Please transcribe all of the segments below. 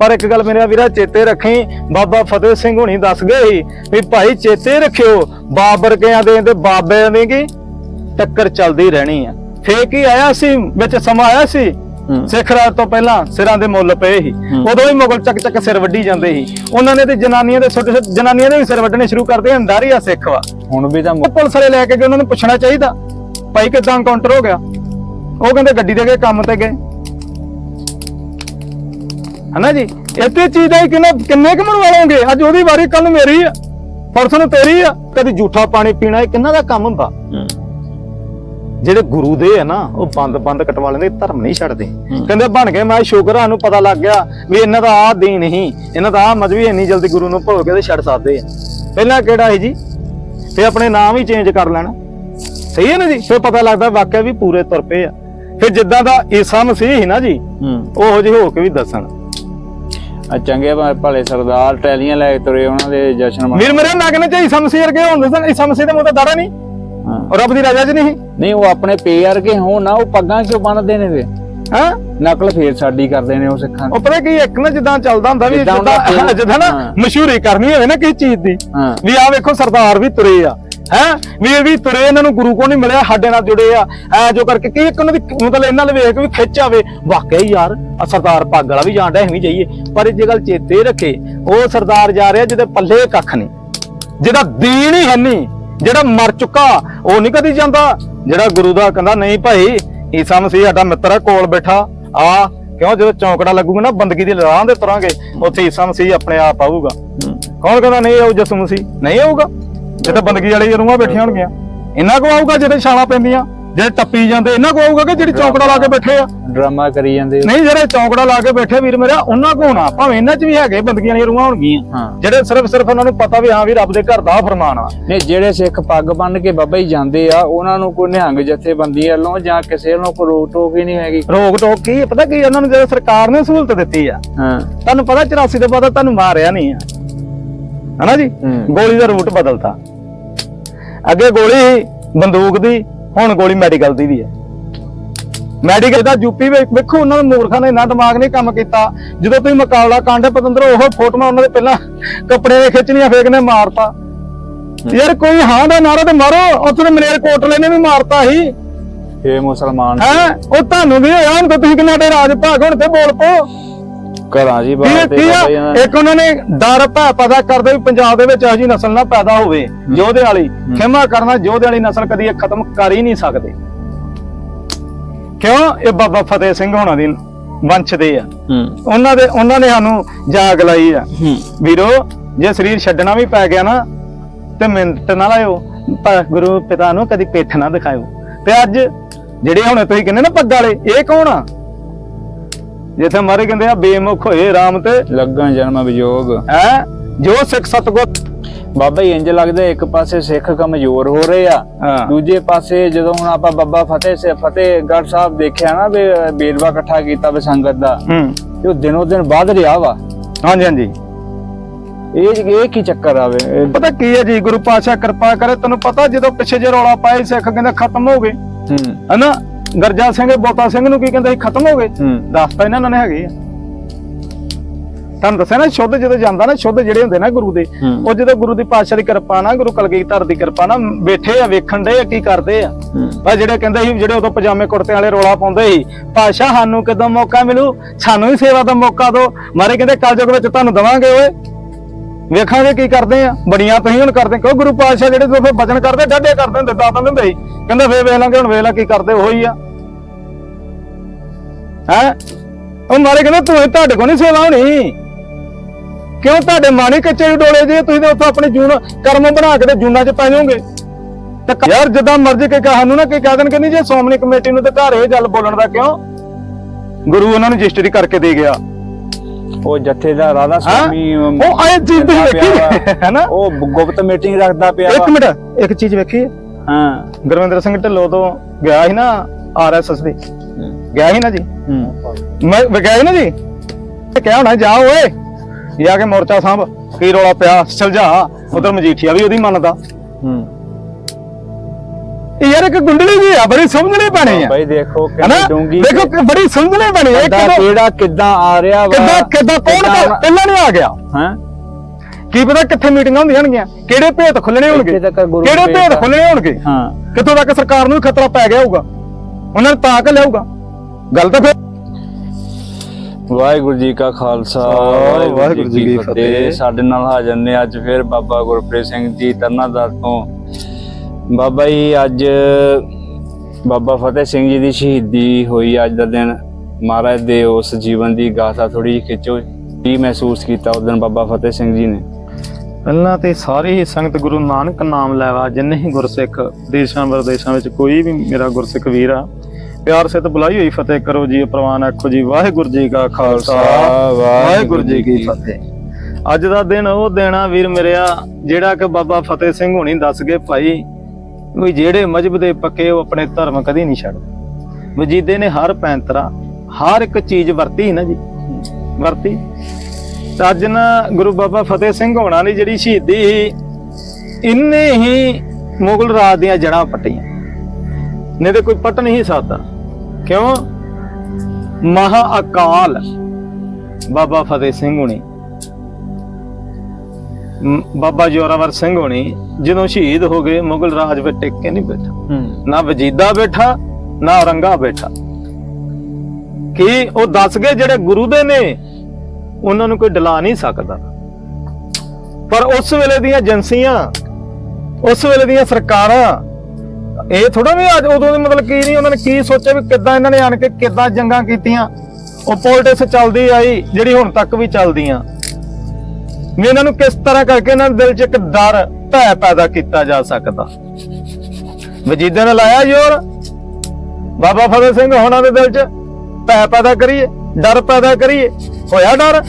ਪਰ ਇੱਕ ਗੱਲ ਮੇਰੇ ਵੀਰਾ ਚੇਤੇ ਰੱਖੀ ਬਾਬਾ ਫਤਿਹ ਸਿੰਘ ਹੁਣੀ ਦੱਸ ਗਏ ਸੀ ਵੀ ਭਾਈ ਚੇਤੇ ਰੱਖਿਓ ਬਾਬਰ ਕਿਆਂ ਦੇ ਤੇ ਬਾਬਿਆਂ ਦੀ ਕੀ ਟੱਕਰ ਚੱਲਦੀ ਰਹਿਣੀ ਆ। ਫੇਰ ਕੀ ਆਇਆ ਸੀ ਵਿੱਚ ਸਮਾਂ ਆਇਆ ਸੀ? ਹੂੰ। ਸਿੱਖ ਰਾਜ ਤੋਂ ਪਹਿਲਾਂ ਸਿਰਾਂ ਦੇ ਮੁੱਲ ਪਏ ਸੀ। ਉਦੋਂ ਵੀ ਮੁਗਲ ਚੱਕ ਚੱਕ ਸਿਰ ਵੱਢੀ ਜਾਂਦੇ ਸੀ। ਉਹਨਾਂ ਨੇ ਤੇ ਜਨਾਨੀਆਂ ਦੇ ਛੋਟੇ ਛੋਟੇ ਜਨਾਨੀਆਂ ਦੇ ਵੀ ਸਿਰ ਵੱਢਣੇ ਸ਼ੁਰੂ ਕਰਦੇ ਅੰਦਾਰੀ ਆ ਸਿੱਖ ਵਾ। ਹੁਣ ਵੀ ਤਾਂ ਪੁਲਿਸ ਵਾਲੇ ਲੈ ਕੇ ਗਏ ਉਹਨਾਂ ਨੂੰ ਪੁੱਛਣਾ ਚਾਹੀਦਾ ਭਾਈ ਕਿਦਾਂ ਐਨਕਾਊਂਟਰ ਹੋ ਗਿਆ? ਉਹ ਕਹਿੰਦੇ ਗੱਡੀ ਤੇ ਗਏ ਕੰਮ ਤੇ ਗਏ। ਹਨਾ ਜੀ? ਇੱਥੇ ਚੀਜ਼ ਦਾ ਹੀ ਕਿੰਨਾ ਕਿੰਨੇ ਕੁ ਮਨਵਾ ਲਓਗੇ ਅੱਜ ਉਹਦੀ ਵਾਰੀ ਕੱਲ ਮੇਰੀ ਆ। ਪਰਸੋਂ ਨੂੰ ਤੇਰੀ ਆ। ਕਦੀ ਝੂਠਾ ਪਾਣੀ ਪੀਣਾ ਇਹ ਕਿੰਨਾ ਦਾ ਕੰਮ ਹੁੰਦਾ? ਜਿਹੜੇ ਗੁਰੂ ਦੇ ਆ ਨਾ ਉਹ ਬੰਦ ਬੰਦ ਕਟਵਾ ਲੈਂਦੇ ਧਰਮ ਨਹੀਂ ਛੱਡਦੇ। ਕਹਿੰਦੇ ਬਣ ਗਏ ਮੈਂ ਸ਼ੁਕਰ ਆ ਨੂੰ ਪਤਾ ਲੱਗ ਗਿਆ ਵੀ ਇਹਨਾਂ ਦਾ ਆਹ ਦੀਨ ਨਹੀਂ ਇਹਨਾਂ ਦਾ ਆਹ ਮਜ਼ਹਬੀ ਇੰਨੀ ਜਲਦੀ ਗੁਰੂ ਨੂੰ ਭੁੱਲ ਕੇ ਤੇ ਛੱਡ ਸਕਦੇ ਆ। ਪਹਿਲਾਂ ਕਿਹੜਾ ਸੀ ਜੀ? ਤੇ ਆਪਣੇ ਨਾਮ ਹੀ ਚੇਂਜ ਕਰ ਲੈਣਾ। ਸਹੀ ਹੈ ਨਾ ਜੀ? ਫਿਰ ਪਤਾ ਲੱਗਦਾ ਵਾਕਿਆ ਵੀ ਪੂਰੇ ਤੁਰ ਪਏ ਆ। ਫਿਰ ਜਿੱਦਾਂ ਦਾ ਈਸਾ ਮਸੀਹ ਸੀ ਨਾ ਜੀ ਹੂੰ। ਉਹੋ ਜਿਹੇ ਹੋ ਕੇ ਵੀ ਦੱਸਣ। ਆ ਚੰਗੇ ਭਲੇ ਸਰਦਾਰ ਟੈਲੀਆਂ ਲੈ ਕੇ ਤੁਰੇ ਉਹਨਾਂ ਦੇ ਜਸ਼ਨ ਮਨਾ ਵੀਰ ਮੇਰੇ ਕਹਿੰਦੇ ਈਸਾ ਮਸੀਹ ਵਰਗੇ ਹੁੰਦੇ ਸਨ ਈਸਾ ਮਸੀਹ ਦੇ ਮੂੰਹ ਤੇ ਦਾੜਾ ਨਹੀਂ? ਹਾਂ। ਰੱਬ ਦੀ ਰਜ਼ਾ 'ਚ ਨਹੀਂ? ਨਹੀਂ ਉਹ ਆਪਣੇ ਪੇਅਰ ਕੇ ਹੋਣ ਨਾ ਉਹ ਪੱਗਾਂ ਕਿਉਂ ਬੰਨਦੇ ਨੇ ਵੇ ਹਾਂ? ਨਕਲ ਫੇਰ ਸਾਡੀ ਕਰਦੇ ਨੇ ਉਹ ਸਿੱਖਾਂ ਉਹ ਪਤਾ ਕੀ ਇੱਕ ਨਾ ਜਿੱਦਾਂ ਚੱਲਦਾ ਹੁੰਦਾ ਵੀ ਜਿੱਦਾਂ ਜਿੱਦਾਂ ਨਾ। ਮਸ਼ਹੂਰੀ ਕਰਨੀ ਹੋਵੇ ਨਾ ਕਿਸੇ ਚੀਜ਼ ਦੀ ਵੀ ਆ ਵੇਖੋ ਸਰਦਾਰ ਵੀ ਤੁਰੇ ਆ। ਹੈ? ਵੀ ਇਹ ਵੀ ਤੁਰੇ ਇਹਨਾਂ ਨੂੰ ਗੁਰੂ ਕੋ ਨਹੀਂ ਮਿਲਿਆ ਸਾਡੇ ਨਾਲ ਜੁੜੇ ਆ। ਐ ਜੋ ਕਰਕੇ ਕੀ ਇੱਕ ਉਹਨਾਂ ਦੀ ਮਤਲਬ ਇਹਨਾਂ ਨਾਲ ਵੇਖ ਕੇ ਵੀ ਖਿੱਚ ਆਵੇ। ਵਾਕਿਆ ਹੀ ਯਾਰ ਸਰਦਾਰ ਪੱਗ ਵਾਲਾ ਵੀ ਜਾਣਦਾ ਐਵੇਂ ਜਾਈਏ। ਪਰ ਇਹ ਜੇ ਗੱਲ ਚੇਤੇ ਰੱਖੇ ਉਹ ਸਰਦਾਰ ਜਾ ਰਿਹਾ ਜਿਹਦੇ ਪੱਲੇ ਕੱਖ ਨਹੀਂ। ਜਿਹਦਾ ਦੀਨ ਹੀ ਹੈ ਨਹੀਂ ਜਿਹੜਾ ਮਰ ਚੁੱਕਾ ਉਹ ਨਹੀਂ ਕਦੀ ਜਾਂਦਾ। ਜਿਹੜਾ ਗੁਰੂ ਦਾ ਕਹਿੰਦਾ ਨਹੀਂ ਭਾਈ ਈਸਾ ਮਸੀਹ ਸਾਡਾ ਮਿੱਤਰ ਆ ਕੋਲ ਬੈਠਾ। ਆ ਕਿਉਂ ਜਦੋਂ ਚੌਂਕੜਾ ਲੱਗੂਗਾ ਨਾ ਬੰਦਗੀ ਦੀ ਰਾਹ ਦੇ ਤੁਰਾਂਗੇ ਉੱਥੇ ਈਸਾ ਮਸੀਹ ਆਪਣੇ ਆਪ ਆਊਗਾ। ਕੌਣ ਕਹਿੰਦਾ ਨਹੀਂ ਆਊ ਜਸੂ ਮਸੀਹ? ਨਹੀਂ ਆਊਗਾ। ਜਿੱਥੇ ਬੰਦਗੀ ਵਾਲੇ ਰੂਹਾਂ ਬੈਠੀਆਂ ਹੋਣਗੀਆਂ। ਇਹਨਾਂ ਕੋ ਆਊਗਾ ਜਿਹੜੇ ਛਾਲਾਂ ਪੈਂਦੀਆਂ ਜਿਹੜੇ ਟੱਪੀ ਜਾਂਦੇ ਇਹਨਾਂ ਕੋ ਆਊਗਾ ਕਿ ਜਿਹੜੀ ਚੌਂਕੜਾ ਲਾ ਕੇ ਬੈਠੇ ਆ। ਡਰਾਮਾ ਕਰੀ ਜਾਂਦੇ ਨਹੀਂ ਜਿਹੜੇ ਚੌਂਕੜਾ ਲਾ ਕੇ ਬੈਠੇ ਵੀਰ ਮੇਰਾ ਉਹਨਾਂ ਕੋ ਹੋਣਾ ਭਾਵੇਂ ਇਹਨਾਂ 'ਚ ਵੀ ਹੈਗੇ ਬੰਦਗੀਆਂ ਵਾਲੀਆਂ ਰੂਹਾਂ ਹੋਣਗੀਆਂ। ਜਿਹੜੇ ਸਿਰਫ ਸਿਰਫ ਉਹਨਾਂ ਨੂੰ ਪਤਾ ਵੀ ਹਾਂ ਵੀ ਰੱਬ ਦੇ ਘਰ ਦਾ ਫਰਮਾਨ ਆ। ਨਹੀਂ ਜਿਹੜੇ ਸਿੱਖ ਪੱਗ ਬੰਨ ਕੇ ਬਾਬਾ ਹੀ ਜਾਂਦੇ ਆ ਉਹਨਾਂ ਨੂੰ ਕੋਈ ਨਿਹੰਗ ਜਥੇਬੰਦੀ ਵੱਲੋਂ ਜਾਂ ਕਿਸੇ ਵੱਲੋਂ ਕੋਈ ਰੋਕ ਟੋਕ ਹੀ ਨਹੀਂ ਹੈਗੀ। ਰੋਕ ਟੋਕ ਕੀ? ਪਤਾ ਕੀ ਉਹਨਾਂ ਨੂੰ ਜਦੋਂ ਸਰਕਾਰ ਨੇ ਸਹੂਲਤ ਦਿੱਤੀ ਆ ਹਾਂ। ਤੁਹਾਨੂੰ ਪਤਾ 84 ਦੇ ਬਾਅਦ ਤੁਹਾਨੂੰ ਮਾਰਿਆ ਨਹੀਂ ਆ। ਹਨਾ ਜੀ। ਗੋਲੀ ਦਾ ਰੂਟ ਬਦਲਤਾ। ਅੱਗੇ ਗੋਲੀ ਬੰਦੂਕ ਦੀ ਹੁਣ ਗੋਲੀ ਮੈਡੀਕਲ ਦੀ ਵੀ ਹੈ। ਮੈਡੀਕਲ ਦਾ ਯੂਪੀ ਵਿੱਚ ਵੇਖੋ ਉਹਨਾਂ ਦੇ ਮੂਰਖਾਂ ਨੇ ਇੰਨਾ ਦਿਮਾਗ ਨਹੀਂ ਕੰਮ ਕੀਤਾ। ਜਦੋਂ ਤੁਸੀਂ ਮੁਕਾਬਲਾ ਕਾਂਡੇ ਪਤੰਦਰ ਉਹ ਫੋਟੋਆਂ ਉਹਨਾਂ ਦੇ ਪਹਿਲਾਂ ਕੱਪੜੇ ਦੇ ਖਿੱਚਣੀਆਂ ਫੇਕ ਨੇ ਮਾਰਤਾ। ਯਾਰ ਕੋਈ ਹਾਂ ਦਾ ਨਾਰਾ ਤੇ ਮਾਰੋ ਉੱਥੇ ਤੇ ਮਲੇਰ ਕੋਟਲੇ ਨੇ ਵੀ ਮਾਰਤਾ ਸੀ। ਇਹ ਮੁਸਲਮਾਨ ਹੈ? ਉਹ ਤੁਹਾਨੂੰ ਵੀ ਹੋਇਆ ਹੁਣ ਤਾਂ ਤੁਸੀਂ ਕਿੰਨਾ ਦੇ ਰਾਜ ਭਾਗ ਹੁਣ ਤੇ ਬੋਲ ਪੋ ਘਰਾਂ ਜੀ ਬਾਹਰ ਤੇ ਕੀ ਆ। ਜੀ ਇੱਕ ਉਹਨਾਂ ਨੇ ਡਰ ਭੈ ਪਤਾ ਕਰਦੇ ਵੀ ਪੰਜਾਬ ਦੇ ਵਿੱਚ ਇਹੋ ਜਿਹੀ ਨਸਲ ਨਾ ਪੈਦਾ ਹੋਵੇ ਯੋਧੇ ਵਾਲੀ। ਖਿਮਾ ਕਰਨਾ ਯੋਧੇ ਵਾਲੀ ਨਸਲ ਕਦੀ ਇਹ ਖਤਮ ਕਰ ਹੀ ਨਹੀਂ ਸਕਦੇ। ਕਿਉਂ? ਇਹ ਬਾਬਾ ਫਤਿਹ ਸਿੰਘ ਹੋਣਾ ਦੀ ਵੰਸ਼ ਦੇ ਆ। ਉਹਨਾਂ ਦੇ ਉਹਨਾਂ ਨੇ ਸਾਨੂੰ ਜਾਗ ਲਾਈ ਆ। ਵੀਰੋ ਜੇ ਸਰੀਰ ਛੱਡਣਾ ਵੀ ਪੈ ਗਿਆ ਨਾ ਤੇ ਮਿੰਟ ਨਾ ਲਾਇਓ। ਪਰ ਗੁਰੂ ਪਿਤਾ ਨੂੰ ਕਦੀ ਪਿੱਠ ਨਾ ਦਿਖਾਇਓ। ਤੇ ਅੱਜ ਜਿਹੜੇ ਹੁਣ ਤੁਸੀਂ ਕਹਿੰਦੇ ਨਾ ਪੱਗ ਵਾਲੇ ਇਹ ਕੌਣ ਆ? ਜਿੱਥੇ ਮਾਰੇ ਕਹਿੰਦੇ ਆ ਬੇਮੁਖ ਹੋਏ RAM ਤੇ। ਲੱਗਣ ਜਨਮ ਵਿਜੋਗ ਹੈ? ਜੋ ਸਿੱਖ ਸਤਗੁਰ। ਬਾਬਾ ਜੀ ਇੰਜ ਲੱਗਦਾ ਇੱਕ ਪਾਸੇ ਸਿੱਖ ਕਮਜ਼ੋਰ ਹੋ ਰਹੇ ਆ ਦੂਜੇ ਪਾਸੇ ਜਦੋਂ ਹੁਣ ਆਪਾਂ ਬੱਬਾ ਫਤਿਹ ਸੇ ਫਤਿਹਗੜ੍ਹ ਸਾਹਿਬ ਦੇਖਿਆ ਨਾ ਵੀ ਬੇਰਵਾ ਇਕੱਠਾ ਕੀਤਾ ਵੀ ਸੰਗਤ ਦਾ ਹੂੰ। ਤੇ ਉਹ ਦਿਨੋ ਦਿਨ ਵੱਧ ਰਿਹਾ ਵਾ। ਹਾਂਜੀ ਹਾਂਜੀ। ਇਹ ਇਹ ਕੀ ਚੱਕਰ ਆਵੇ ਪਤਾ ਕੀ ਹੈ ਜੀ ਗੁਰੂ ਪਾਤਸ਼ਾਹ ਕਿਰਪਾ ਕਰੇ ਤੈਨੂੰ ਪਤਾ ਜਦੋਂ ਪਿੱਛੇ ਜੇ ਰੌਲਾ ਪਾਏ ਸਿੱਖ ਕਹਿੰਦੇ ਖਤਮ ਹੋ ਗਏ। ਹੂੰ। ਹਨਾ? ਗਰਜਾ ਸਿੰਘ ਬੋਤਾ ਸਿੰਘ ਨੂੰ ਕੀ ਕਹਿੰਦੇ ਸੀ? ਖਤਮ ਹੋ ਗਏ। ਹੂੰ। ਦੱਸਤਾ ਇਹਨਾਂ ਨੇ ਹੈਗੇ ਆ। ਤੁਹਾਨੂੰ ਦੱਸਿਆ ਨਾ ਸ਼ੁੱਧ ਜਦੋਂ ਜਾਂਦਾ ਨਾ ਸ਼ੁੱਧ ਜਿਹੜੇ ਹੁੰਦੇ ਨਾ ਗੁਰੂ ਦੇ ਹੂੰ। ਉਹ ਜਦੋਂ ਗੁਰੂ ਦੀ ਪਾਤਸ਼ਾਹ ਦੀ ਕਿਰਪਾ ਨਾਲ ਗੁਰੂ ਕਲਗੀਧਰ ਦੀ ਕਿਰਪਾ ਨਾਲ ਬੈਠੇ ਆ ਵੇਖਣ ਦੇ ਆ ਕੀ ਕਰਦੇ ਆ। ਹੂੰ। ਪਰ ਜਿਹੜੇ ਕਹਿੰਦੇ ਸੀ ਜਿਹੜੇ ਉਦੋਂ ਪਜਾਮੇ ਕੁੜਤੇ ਵਾਲੇ ਰੋਲਾ ਪਾਉਂਦੇ ਸੀ ਪਾਤਸ਼ਾਹ ਸਾਨੂੰ ਕਦੋਂ ਮੌਕਾ ਮਿਲੂ? ਸਾਨੂੰ ਵੀ ਸੇਵਾ ਦਾ ਮੌਕਾ ਦਿਓ। ਮਾਰੇ ਕਹਿੰਦੇ ਕਲਯੁਗ ਵਿੱਚ ਤੁਹਾਨੂੰ ਦਵਾਂਗੇ ਓਏ। ਵੇਖਾਂਗੇ ਕੀ ਕਰਦੇ ਆ। ਬੜੀਆਂ ਤੁਸੀਂ ਹੁਣ ਕਰਦੇ, ਕਿਉਂ ਗੁਰੂ ਪਾਤਸ਼ਾਹ ਜਿਹੜੇ ਤੋਂ ਬਚਨ ਕਰਦੇ ਡਾਡੇ ਕਰਦੇ ਹੁੰਦੇ ਦਾਤਾਂ ਦਿੰਦੇ ਸੀ। ਕਹਿੰਦੇ ਫੇਰ ਵੇਖ ਲਾਂਗੇ, ਹੁਣ ਵੇਖ ਲਾ ਕੀ ਕਰਦੇ, ਉਹੀ ਆ। ਹੈ? ਉਹ ਮਾਰੇ ਕਹਿੰਦੇ, ਤੂੰ ਤੁਹਾਡੇ ਕੋਲ ਨਹੀਂ ਸੇਵਾ ਹੋਣੀ। ਕਿਉਂ ਤੁਹਾਡੇ ਮਾਣੇ ਕੱਚੇ ਡੋਲੇ ਜੇ ਤੁਸੀਂ ਤਾਂ ਉੱਥੇ ਆਪਣੇ ਜੂਨ ਕਰਮ ਬਣਾ ਕੇ ਤੇ ਜੂਨਾਂ 'ਚ ਪੈ ਜਾਓਗੇ ਤੇ ਯਾਰ ਜਿੱਦਾਂ ਮਰਜ਼ੀ ਕਿ ਸਾਨੂੰ ਨਾ ਕਿ ਕਹਿ ਦੇਣ ਕਿ ਜੇ ਸੋਮਨੀ ਕਮੇਟੀ ਨੂੰ ਤੇ ਘਰ ਇਹ ਗੱਲ ਬੋਲਣ ਦਾ ਕਿਉਂ? ਗੁਰੂ ਉਹਨਾਂ ਨੂੰ ਰਜਿਸਟਰੀ ਕਰਕੇ ਦੇ ਗਿਆ। ਉਹ ਜੱਥੇ ਦਾ ਰਾਧਾ ਅਮ, ਉਹ ਆਏ ਚੀਜ਼ ਤੁਸੀਂ ਵੇਖੀ। ਹੈ ਨਾ? ਉਹ ਗੁਪਤ ਮੀਟਿੰਗ ਰੱਖਦਾ ਪਿਆ ਇੱਕ। ਮਿੰਟ ਇੱਕ ਚੀਜ਼ ਵੇਖੀ। ਹਾਂ। ਗੁਰਵਿੰਦਰ ਸਿੰਘ ਢਿੱਲੋਂ ਤੋਂ ਗਿਆ ਸੀ ਨਾ ਆਰਐਸਐਸ ਦੀ। ਗਿਆ ਸੀ ਨਾ ਜੀ? ਮੈਂ ਗਿਆ ਸੀ ਨਾ ਜੀ? ਕਿਹਾ ਹੋਣਾ ਜਾ ਓਏ ਜਾ ਕੇ ਮੋਰਚਾ ਸਾਂਭ। ਕੀ ਰੌਲਾ ਪਿਆ? ਸੁਲਝਾ ਉਧਰ ਮਜੀਠੀਆ ਵੀ ਉਹਦੀ ਮੰਨਦਾ। ਹੂੰ। ਇਹ ਯਾਰ ਇੱਕ ਗੁੰਡਲੀ ਜੀ ਆ ਬੜੀ ਸਮਝਣੀ ਪੈਣੀ ਆ। ਬਾਈ ਦੇਖੋ ਕਿੰਨੀ ਡੂੰਗੀ ਦੇਖੋ ਬੜੀ ਸਮਝਣੀ ਪੈਣੀ ਹੈ ਕਿੱਦਾਂ ਕਿਹੜਾ ਕਿੱਦਾਂ ਆ ਰਿਹਾ ਵਾ ਕਿੱਦਾਂ ਕਿੱਦਾਂ ਕੌਣ ਪਹਿਲਾਂ ਨਹੀਂ ਆ ਗਿਆ। ਹਾਂ? ਕੀ ਪਤਾ ਕਿੱਥੇ ਮੀਟਿੰਗਾਂ ਹੁੰਦੀਆਂ ਹੋਣਗੀਆਂ ਕਿਹੜੇ ਭੇਤ ਖੁੱਲਣੇ ਹੋਣਗੇ ਕਿਹੜੇ ਭੇਤ ਆ। ਖੁੱਲਣੇ ਹੋਣਗੇ ਹਾਂ। ਕਿੱਥੋਂ ਤੱਕ ਸਰਕਾਰ ਨੂੰ ਖਤਰਾ ਪੈ ਗਿਆ ਹੋਊਗਾ। ਉਹਨਾਂ ਨੇ ਤਾਂ ਕਿ ਲਿਆਊਗਾ। ਗੱਲ ਤਾਂ ਫਿਰ ਵਾਹਿਗੁਰੂ ਜੀ ਕਾ ਖਾਲਸਾ ਵਾਹਿਗੁਰੂ ਜੀ ਕੀ ਫਤਿਹ। ਸਾਡੇ ਨਾਲ ਹਾਜ਼ਰ ਨੇ ਅੱਜ ਫਿਰ ਬਾਬਾ ਗੁਰਪ੍ਰੀਤ ਸਿੰਘ ਜੀ ਤਰਨਾਦਾਰ ਤੋਂ। ਬਾਬਾ ਜੀ, ਅੱਜ ਬਾਬਾ ਫਤਿਹ ਸਿੰਘ ਜੀ ਦੀ ਸ਼ਹੀਦੀ ਹੋਈ ਅੱਜ ਦਾ ਦਿਨ। ਮਹਾਰਾਜ ਦੇ ਉਸ ਜੀਵਨ ਦੀ ਗਾਥਾ ਥੋੜੀ ਖਿੱਚੋ। ਕੀ ਮਹਿਸੂਸ ਕੀਤਾ ਉਸ ਦਿਨ ਬਾਬਾ ਫਤਿਹ ਸਿੰਘ ਜੀ ਨੇ? ਪਹਿਲਾਂ ਤੇ ਸਾਰੀ ਹੀ ਸੰਗਤ ਗੁਰੂ ਨਾਨਕ ਨਾਮ ਲੈਵਾ ਜਿੰਨੇ ਹੀ ਗੁਰਸਿੱਖ ਦੇਸ਼ਾਂ ਵਿਦੇਸ਼ਾਂ ਵਿੱਚ ਕੋਈ ਵੀ ਮੇਰਾ ਗੁਰਸਿੱਖ ਵੀਰ ਆ, ਪਿਆਰ ਸਿੱਧ ਬੁਲਾਈ ਹੋਈ ਫਤਿਹ ਕਰੋ ਜੀ, ਪ੍ਰਵਾਨ ਆਖੋ ਜੀ, ਵਾਹਿਗੁਰੂ ਜੀ ਕਾ ਖਾਲਸਾ, ਵਾਹਿਗੁਰੂ ਜੀ ਕੀ ਫਤਿਹ। ਅੱਜ ਦਾ ਦਿਨ ਉਹ ਦੇਣਾ ਵੀਰ ਮੇਰਿਆ ਜਿਹੜਾ ਕਿ ਬਾਬਾ ਫਤਿਹ ਸਿੰਘ ਹੁਣੀ ਦੱਸ ਗਏ ਭਾਈ ਵੀ ਜਿਹੜੇ ਮਜਬ ਦੇ ਪੱਕੇ ਉਹ ਆਪਣੇ ਧਰਮ ਕਦੀ ਨਹੀਂ ਛੱਡਦੇ। ਵਜੀਦੇ ਨੇ ਹਰ ਪੈਂਤਰਾ ਹਰ ਇੱਕ ਚੀਜ਼ ਵਰਤੀ ਨਾ ਜੀ। ਵਰਤੀ। ਤੇ ਅੱਜ ਨਾ ਗੁਰੂ ਬਾਬਾ ਫਤਿਹ ਸਿੰਘ ਹੋਣਾ ਦੀ ਜਿਹੜੀ ਸ਼ਹੀਦੀ ਸੀ, ਇੰਨੇ ਹੀ ਮੁਗਲ ਰਾਜ ਦੀਆਂ ਜੜਾਂ ਪੱਟੀਆਂ। ਨਹੀਂ ਤੇ ਕੋਈ ਪੱਟ ਨਹੀਂ ਸਕਦਾ। ਕਿਉਂ? ਮਹਾ ਅਕਾਲ ਬਾਬਾ ਫਤਿਹ ਸਿੰਘ ਹੋਣੀ। ਬਾਬਾ ਜੋਰਾਵਰ ਸਿੰਘ ਹੋਣੀ ਜਦੋਂ ਸ਼ਹੀਦ ਹੋ ਗਏ ਮੁਗਲ ਰਾਜ ਵਿੱਚ ਟਿਕ ਕੇ ਨਹੀਂ ਬੈਠਾ। ਨਾ ਵਜੀਦਾ ਬੈਠਾ ਨਾ ਔਰੰਗਾ ਬੈਠਾ। ਕਿ ਉਹ ਦੱਸ ਗਏ ਜਿਹੜੇ ਗੁਰੂ ਦੇ ਨੇ ਉਹਨਾਂ ਨੂੰ ਕੋਈ ਡਲਾ ਨਹੀਂ ਸਕਦਾ। ਪਰ ਉਸ ਵੇਲੇ ਦੀਆਂ ਏਜੰਸੀਆਂ ਉਸ ਵੇਲੇ ਦੀਆਂ ਸਰਕਾਰਾਂ ਇਹ ਥੋੜਾ ਵੀ ਅੱਜ ਉਦੋਂ ਦੇ ਮਤਲਬ ਕੀ ਨਹੀਂ ਉਹਨਾਂ ਨੇ ਕੀ ਸੋਚਿਆ ਵੀ ਕਿੱਦਾਂ ਇਹਨਾਂ ਨੇ ਆਣ ਕੇ ਕਿੱਦਾਂ ਜੰਗਾਂ ਕੀਤੀਆਂ। ਉਹ ਪੋਲਿਟਿਕਸ ਚੱਲਦੀ ਆਈ ਜਿਹੜੀ ਹੁਣ ਤੱਕ ਵੀ ਚੱਲਦੀਆਂ। ਵੀ ਇਹਨਾਂ ਨੂੰ ਕਿਸ ਤਰ੍ਹਾਂ ਕਰਕੇ ਇਹਨਾਂ ਦੇ ਦਿਲ 'ਚ ਇੱਕ ਡਰ, ਭੈ ਪੈਦਾ ਕੀਤਾ ਜਾ ਸਕਦਾ। ਵਜੀਦੇ ਨੇ ਲਾਇਆ ਜ਼ੋਰ। ਬਾਬਾ ਫਤਿਹ ਸਿੰਘ ਹੋਣਾ ਦੇ ਦਿਲ 'ਚ ਭੈ ਪੈਦਾ ਕਰੀਏ, ਡਰ ਪੈਦਾ ਕਰੀਏ। ਹੋਇਆ ਡਰ?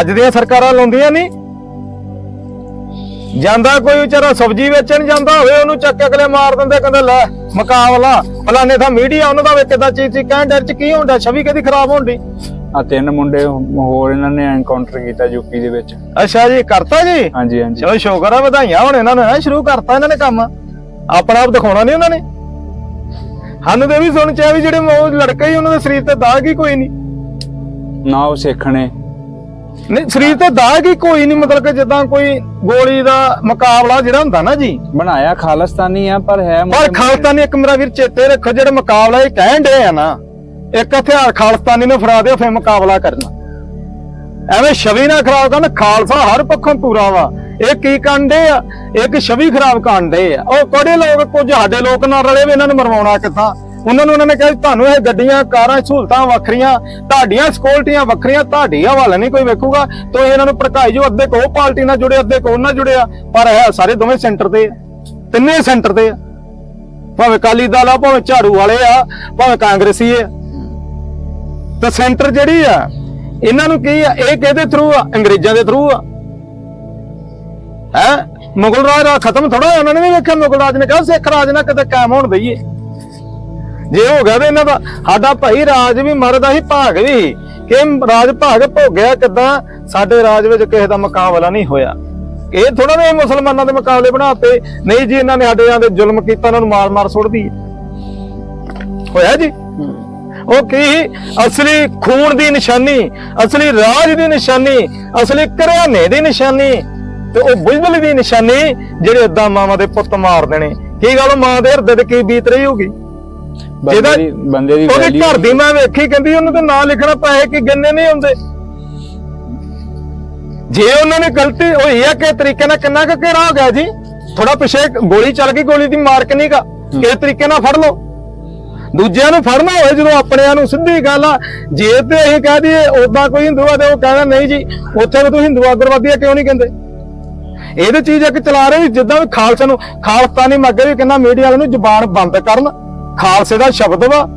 ਅੱਜ ਦੀਆਂ ਸਰਕਾਰਾਂ ਲਾਉਂਦੀਆਂ ਨਹੀਂ। ਜਾਂਦਾ ਕੋਈ ਵਿਚਾਰਾ ਸਬਜ਼ੀ ਵੇਚਣ ਜਾਂਦਾ ਹੋਵੇ, ਉਹਨੂੰ ਚੱਕ ਕੇ ਅਗਲੇ ਮਾਰ ਦਿੰਦੇ, ਕਹਿੰਦੇ, ਲੈ, ਮੁਕਾਬਲਾ। ਫਲਾਣੇ ਥਾਂ ਮੀਡੀਆ ਉਹਨਾਂ ਦਾ ਵੇ ਕਿਦਾਂ ਚੀਜ਼ ਸੀ ਕਹਿਣ ਡਰ ਚ ਕੀ ਹੁੰਦਾ? ਛਵੀ ਕਦੀ ਖਰਾਬ ਹੋਣ ਦੀ ਆ ਤਿੰਨ ਮੁੰਡੇ ਹੋਰ ਇਹਨਾਂ ਨੇ ਐਨਕਾਊਂਟਰ ਕੀਤਾ ਯੂਪੀ ਦੇ ਵਿੱਚ। ਅੱਛਾ ਜੀ ਕਰਤਾ ਜੀ? ਹਾਂਜੀ ਹਾਂਜੀ। ਚਲੋ ਸ਼ੁਕਰ ਆ ਵਧਾਈਆਂ ਹੁਣ ਇਹਨਾਂ ਨੇ ਨਾ ਸ਼ੁਰੂ ਕਰਤਾ ਇਹਨਾਂ ਨੇ ਕੰਮ। ਆਪਣਾ ਆਪ ਦਿਖਾਉਣਾ ਨਹੀਂ ਉਹਨਾਂ ਨੇ? ਸਾਨੂੰ ਤੇ ਵੀ ਸੁਣ ਚ ਆਇਆ ਵੀ ਜਿਹੜੇ ਉਹ ਲੜਕੇ ਹੀ ਉਹਨਾਂ ਦੇ ਸਰੀਰ ਤੇ ਦਾਗ ਹੀ ਕੋਈ ਨਹੀਂ। ਨਾ ਉਹ ਸਿੱਖਣੇ ਨਹੀਂ ਸਰੀਰ ਤੇ ਦਾਗ ਹੀ ਕੋਈ ਨਹੀਂ ਮਤਲਬ ਕਿ ਜਿੱਦਾਂ ਕੋਈ ਗੋਲੀ ਦਾ ਮੁਕਾਬਲਾ ਜਿਹੜਾ ਹੁੰਦਾ ਨਾ ਜੀ। ਬਣਾਇਆ ਖਾਲਸਤਾਨੀ ਆ ਪਰ ਹੈ ਪਰ ਖਾਲਸਤਾਨੀ ਇੱਕ ਮੇਰਾ ਵੀਰ ਚੇਤੇ ਰੱਖੋ ਜਿਹੜਾ ਮੁਕਾਬਲਾ ਇਹ ਕਹਿਣ ਦੇ ਆ ਨਾ। ਇੱਕ ਹਥਿਆਰ ਖਾਲਸਤਾਨੀ ਨੂੰ ਫੜਾ ਦਿਓ, ਫਿਰ ਮੁਕਾਬਲਾ ਕਰਨਾ। ਐਵੇਂ ਛਵੀ ਨਾ ਖਰਾਬ ਕਰਨ, ਖਾਲਸਾ ਹਰ ਪੱਖੋਂ ਪੂਰਾ ਵਾ। ਇਹ ਕੀ ਕਾਂਡੇ ਆ? ਇੱਕ ਛਵੀ ਖਰਾਬ ਕਾਂਡੇ ਆ। ਉਹ ਕੋੜੇ ਲੋਕ, ਕੁਝ ਸਾਡੇ ਲੋਕ ਨਾਲ ਰਲੇ ਵੀ ਇਹਨਾਂ ਨੂੰ ਮਰਵਾਉਣਾ ਕਿੱਥਾਂ? ਉਹਨਾਂ ਨੂੰ ਉਹਨਾਂ ਨੇ ਕਿਹਾ ਤੁਹਾਨੂੰ ਇਹ ਗੱਡੀਆਂ, ਕਾਰਾਂ, ਸਹੂਲਤਾਂ ਵੱਖਰੀਆਂ, ਤੁਹਾਡੀਆਂ ਸਕਿਉਰਟੀਆਂ ਵੱਖਰੀਆਂ, ਤੁਹਾਡੀ ਹਵਾਲਾ ਨਹੀਂ ਕੋਈ ਵੇਖੂਗਾ। ਤੋ ਇਹਨਾਂ ਨੂੰ ਭੜਕਾਈ ਜੋ ਅੱਧੇ ਕੋ ਪਾਰਟੀ ਨਾਲ ਜੁੜੇ, ਅੱਧੇ ਕੋ ਨਾਲ ਜੁੜਿਆ। ਪਰ ਹੈ ਸਾਰੇ ਦੋਵੇਂ ਸੈਂਟਰ ਤੇ ਤਿੰਨੇ ਸੈਂਟਰ ਤੇ ਭਾਵੇਂ ਕਾਲੀ ਦਲ ਆ, ਭਾਵੇਂ ਝਾੜੂ ਵਾਲੇ ਆ, ਭਾਵੇਂ ਕਾਂਗਰਸੀ ਆ। ਤਾਂ ਸੈਂਟਰ ਜਿਹੜੀ ਆ, ਇਹਨਾਂ ਨੂੰ ਕੀ ਆ? ਇਹ ਕਿਹਦੇ ਥਰੂ ਆ? ਅੰਗਰੇਜ਼ਾਂ ਦੇ ਥਰੂ ਆ। ਹੈ? ਮੁਗਲ ਰਾਜ ਦਾ ਖਤਮ ਥੋੜਾ ਉਹਨਾਂ ਨੇ ਵੀ ਵੇਖਿਆ ਮੁਗਲ ਰਾਜ ਨੇ ਕਿਹਾ, ਸਿੱਖ ਰਾਜ ਨਾਲ ਕਿਤੇ ਕਾਇਮ ਹੋਣ ਦਈਏ ਜੇ ਹੋ ਗਿਆ ਤੇ ਇਹਨਾਂ ਦਾ, ਸਾਡਾ ਭਾਈ ਰਾਜ ਵੀ ਮਰਦਾ ਹੀ ਭਾਗ ਵੀ ਕਿ ਰਾਜ ਭਾਗ ਭੋਗਿਆ ਕਿਦਾਂ? ਸਾਡੇ ਰਾਜ ਵਿੱਚ ਕਿਸੇ ਦਾ ਮੁਕਾਬਲਾ ਨਹੀਂ ਹੋਇਆ। ਇਹ ਥੋੜਾ ਵੀ ਮੁਸਲਮਾਨਾਂ ਦੇ ਮੁਕਾਬਲੇ ਬਣਾਤੇ ਨਹੀਂ ਜੀ ਇਹਨਾਂ ਨੇ ਸਾਡੇ ਆਂ ਦੇ ਜ਼ੁਲਮ ਕੀਤਾ ਇਹਨਾਂ ਨੂੰ ਮਾਰ ਮਾਰ ਸੁੱਟਦੀ ਹੋਇਆ ਜੀ? ਉਹ ਕੀ ਅਸਲੀ ਖੂਨ ਦੀ ਨਿਸ਼ਾਨੀ ਅਸਲੀ ਰਾਜ ਦੀ ਨਿਸ਼ਾਨੀ ਅਸਲੀ ਘਰਿਆਨੇ ਦੀ ਨਿਸ਼ਾਨੀ ਤੇ ਉਹ ਬੁਲਬੁਲ ਦੀ ਨਿਸ਼ਾਨੀ ਜਿਹੜੇ ਏਦਾਂ ਮਾਵਾਂ ਦੇ ਪੁੱਤ ਮਾਰ ਦੇਣੇ। ਕੀ ਗੱਲ ਮਾਂ ਦੇ ਹਿਰਦੇ ਤੇ ਕੀ ਬੀਤ ਰਹੀ ਹੋਗੀ ਜਿਹਦਾ- ਬੰਦੇ ਦੀ ਉਹਦੇ ਘਰ ਦੀ ਮੈਂ ਵੇਖੀ ਕਹਿੰਦੀ ਉਹਨੂੰ ਤਾਂ ਨਾਂ ਲਿਖਣਾ ਪੈਸੇ ਕਿ ਗਿਣਨੇ ਨਹੀਂ ਹੁੰਦੇ। ਜੇ ਉਹਨਾਂ ਨੇ ਗਲਤੀ ਹੋਈ ਹੈ ਕਿ ਤਰੀਕੇ ਨਾਲ ਕਿੰਨਾ ਕੁ ਕਿਹੜਾ ਹੋ ਗਿਆ ਜੀ? ਥੋੜਾ ਪਿਛੇ ਗੋਲੀ ਚੱਲ ਗਈ ਗੋਲੀ ਦੀ ਮਾਰ ਕੇ ਨਹੀਂਗਾ ਕਿਸ ਤਰੀਕੇ ਨਾਲ ਫੜ ਲਓ? ਦੂਜਿਆਂ ਨੂੰ ਫੜਨਾ ਹੋਵੇ, ਜਦੋਂ ਆਪਣਿਆਂ ਨੂੰ ਸਿੱਧੀ ਗੱਲ ਆ। ਜੇ ਤੇ ਇਹ ਕਹਿ ਦਈਏ ਉਦਾਂ ਕੋਈ ਹਿੰਦੂ ਆ ਤੇ ਉਹ ਕਹਿੰਦਾ, ਨਹੀਂ ਜੀ, ਉੱਥੇ ਵੀ ਤੂੰ ਹਿੰਦੂ ਅਗਰਵਾਦੀ ਆ, ਕਿਉਂ ਨਹੀਂ ਕਹਿੰਦੇ? ਇਹਦੇ ਚੀਜ਼ ਇੱਕ ਚਲਾ ਰਹੇ ਵੀ ਜਿੱਦਾਂ ਵੀ ਖਾਲਸਾ ਨੂੰ ਖਾਲਸਤਾਨੀ ਮੱਗੇ ਵੀ ਕਹਿੰਦਾ ਮੀਡੀਆ ਵਾਲਿਆਂ ਨੂੰ ਜ਼ੁਬਾਨ ਬੰਦ ਕਰਨ। ਖਾਲਸੇ ਦਾ ਸ਼ਬਦ ਵਾ।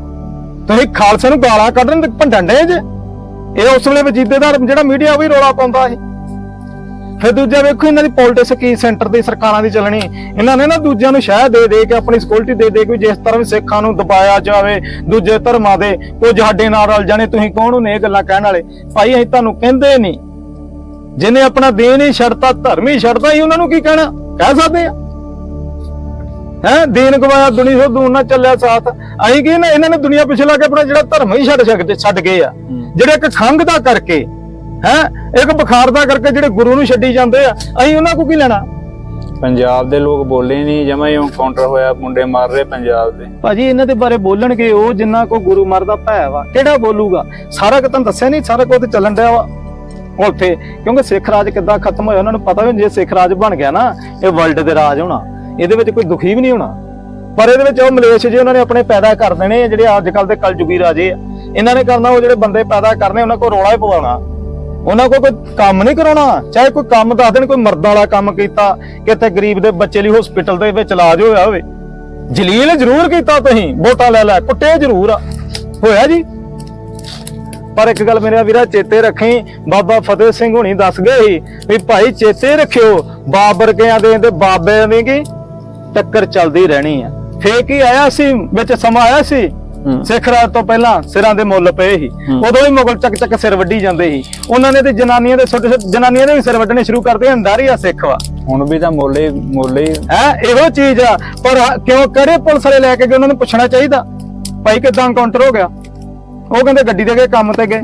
ਤੁਸੀਂ ਖਾਲਸੇ ਨੂੰ ਗਾਲਾਂ ਕੱਢਣ ਤੇ ਭੰਡਣ ਡੇ ਜੇ। ਇਹ ਉਸ ਵੇਲੇ ਵਜੀਦੇ ਦਾ ਜਿਹੜਾ ਮੀਡੀਆ ਉਹ ਵੀ ਰੋਲਾ ਪਾਉਂਦਾ ਸੀ। ਫਿਰ ਦੂਜਾ ਵੇਖੋ ਇਹਨਾਂ ਦੀ ਪੋਲਿਟਿਕਸ ਕੀ ਸੈਂਟਰ ਦੀ ਸਰਕਾਰਾਂ ਦੀ ਚੱਲਣੀ। ਇਹਨਾਂ ਨੇ ਨਾ ਦੂਜਿਆਂ ਨੂੰ ਸ਼ਹਿ ਦੇ ਦੇ ਕੇ ਆਪਣੀ ਸਿਕਿਉਰਿਟੀ ਦੇ ਦੇ ਕੇ ਜਿਸ ਤਰ੍ਹਾਂ ਵੀ ਸਿੱਖਾਂ ਨੂੰ ਦਬਾਇਆ ਜਾਵੇ ਦੂਜੇ ਧਰਮਾਂ ਦੇ ਕੁਝ ਸਾਡੇ ਨਾਲ ਰਲ ਜਾਣੇ ਤੁਸੀਂ ਕੌਣ ਹੋ ਨੇ ਇਹ ਗੱਲਾਂ ਕਹਿਣ ਵਾਲੇ? ਭਾਈ ਅਸੀਂ ਤੁਹਾਨੂੰ ਕਹਿੰਦੇ ਨਹੀਂ। ਜਿਹਨੇ ਆਪਣਾ ਦੇਨ ਹੀ ਛੱਡਤਾ ਧਰਮ ਹੀ ਛੱਡਤਾ ਹੀ ਉਹਨਾਂ ਨੂੰ ਕੀ ਕਹਿਣਾ? ਕਹਿ ਸਕਦੇ ਆ। ਹੈ ਦੀਨ ਗਵਾਇਆ ਦੁਨੀਆ ਤੋਂ ਦੂਰ ਨਾ ਚੱਲਿਆ ਸਾਥ। ਅਸੀਂ ਕੀ ਨਾ ਇਹਨਾਂ ਨੇ ਦੁਨੀਆ ਪਿੱਛੇ ਲਾ ਕੇ ਆਪਣਾ ਜਿਹੜਾ ਧਰਮ ਹੀ ਛੱਡ ਛੱਡ ਛੱਡ ਗਏ ਆ। ਜਿਹੜੇ ਇੱਕ ਖੰਗ ਦਾ ਕਰਕੇ ਹੈ? ਇੱਕ ਬੁਖਾਰ ਦਾ ਕਰਕੇ ਜਿਹੜੇ ਗੁਰੂ ਨੂੰ ਛੱਡੀ ਜਾਂਦੇ ਆ ਅਸੀਂ ਉਹਨਾਂ ਕੋ ਕੀ ਲੈਣਾ? ਪੰਜਾਬ ਦੇ ਲੋਕ ਬੋਲੇ ਨਹੀਂ ਜਮਾ ਹੀ ਕਾਊਂਟਰ ਹੋਇਆ ਮੁੰਡੇ ਮਾਰ ਰਹੇ ਪੰਜਾਬ ਦੇ। ਭਾਜੀ ਇਹਨਾਂ ਦੇ ਬਾਰੇ ਬੋਲਣਗੇ ਉਹ ਜਿੰਨਾ ਕੋ ਗੁਰੂ ਮਰਦਾ ਭੈ ਵਾ ਕਿਹੜਾ ਬੋਲੂਗਾ? ਸਾਰਾ ਕੁ ਤੁਹਾਨੂੰ ਦੱਸਿਆ ਨਹੀਂ ਸਾਰਾ ਕੁਝ ਤੇ ਚੱਲਣ ਡਿਆ ਵਾ। ਉੱਥੇ ਕਿਉਂਕਿ ਸਿੱਖ ਰਾਜ ਕਿੱਦਾਂ ਖਤਮ ਹੋਇਆ ਉਹਨਾਂ ਨੂੰ ਪਤਾ ਵੀ ਜੇ ਸਿੱਖ ਰਾਜ ਬਣ ਗਿਆ ਨਾ ਇਹ ਵਰਲਡ ਦੇ ਰਾਜ ਹੋਣਾ। ਇਹਦੇ ਵਿੱਚ ਕੋਈ ਦੁਖੀ ਵੀ ਨਹੀਂ ਹੋਣਾ। ਪਰ ਇਹਦੇ ਵਿੱਚ ਉਹ ਮਲੇਸ਼ ਜੇ ਉਹਨਾਂ ਨੇ ਆਪਣੇ ਪੈਦਾ ਕਰ ਦੇਣੇ ਜਿਹੜੇ ਅੱਜ ਕੱਲ ਦੇ ਕਲਯੁਗੀ ਰਾਜੇ ਇਹਨਾਂ ਨੇ ਕਰਨਾ ਉਹ ਜਿਹੜੇ ਬੰਦੇ ਪੈਦਾ ਕਰਨੇ ਉਹਨਾਂ ਕੋਲ ਰੋਲਾ ਹੀ ਪਵਾਉਣਾ। ਉਹਨਾਂ ਕੋਲ ਕੋਈ ਕੰਮ ਨਹੀਂ ਕਰਾਉਣਾ। ਚਾਹੇ ਕੋਈ ਕੰਮ ਦੱਸ ਦੇਣ, ਕੋਈ ਮਰਦ ਵਾਲਾ ਕੰਮ ਕੀਤਾ ਕਿਤੇ ਗਰੀਬ ਦੇ ਬੱਚੇ ਲਈ ਹਸਪੀਟਲ ਦੇ ਵਿੱਚ ਇਲਾਜ ਹੋਇਆ ਹੋਵੇ। ਜਲੀਲ ਜ਼ਰੂਰ ਕੀਤਾ ਤੁਸੀਂ, ਵੋਟਾਂ ਲੈ ਲੈ, ਕੁੱਟੇ ਜ਼ਰੂਰ ਆ। ਹੋਇਆ ਜੀ? ਪਰ ਇੱਕ ਗੱਲ ਮੇਰੇ ਵੀਰਾ, ਚੇਤੇ ਰੱਖੀ, ਬਾਬਾ ਫਤਿਹ ਸਿੰਘ ਹੁਣੀ ਦੱਸ ਗਏ ਸੀ ਵੀ ਭਾਈ ਚੇਤੇ ਰੱਖਿਓ ਬਾਬਰ ਕਿਆਂ ਦੇ ਤੇ ਬਾਬੇ ਦੀ ਕੀ ਟੱਕਰ ਚੱਲਦੀ ਰਹਿਣੀ ਆ। ਫੇਰ ਕੀ ਆਇਆ ਸੀ, ਵਿੱਚ ਸਮਾਂ ਆਇਆ ਸੀ? ਸਿੱਖ ਰਾਜ ਤੋਂ ਪਹਿਲਾਂ ਸਿਰਾਂ ਦੇ ਮੁੱਲ ਪਏ ਸੀ। ਉਦੋਂ ਹੀ ਮੁਗਲ ਚੱਕ ਚੱਕ ਸਿਰ ਵੱਢੀ ਜਾਂਦੇ ਸੀ। ਉਹਨਾਂ ਨੇ ਤੇ ਜਨਾਨੀਆਂ ਦੇ ਛੋਟੇ ਛੋਟੇ ਜਨਾਨੀਆਂ ਦੇ ਵੀ ਸਿਰ ਵੱਢਣੇ ਸ਼ੁਰੂ ਕਰਦੇ ਅੰਦਾਰੀ ਆ ਸਿੱਖ ਵਾ। ਹੁਣ ਵੀ ਤਾਂ ਮੋਲੇ ਮੋਲੇ ਹੀ ਇਹੋ ਚੀਜ਼ ਆ। ਪਰ ਕਿਉਂ ਕਿਹੜੇ ਪੁਲਿਸ ਵਾਲੇ ਲੈ ਕੇ ਗਏ? ਉਹਨਾਂ ਨੂੰ ਪੁੱਛਣਾ ਚਾਹੀਦਾ। ਭਾਈ ਕਿਦਾਂ ਕਾਊਂਟਰ ਹੋ ਗਿਆ? ਉਹ ਕਹਿੰਦੇ ਗੱਡੀ ਤੇ ਗਏ ਕੰਮ ਤੇ ਗਏ।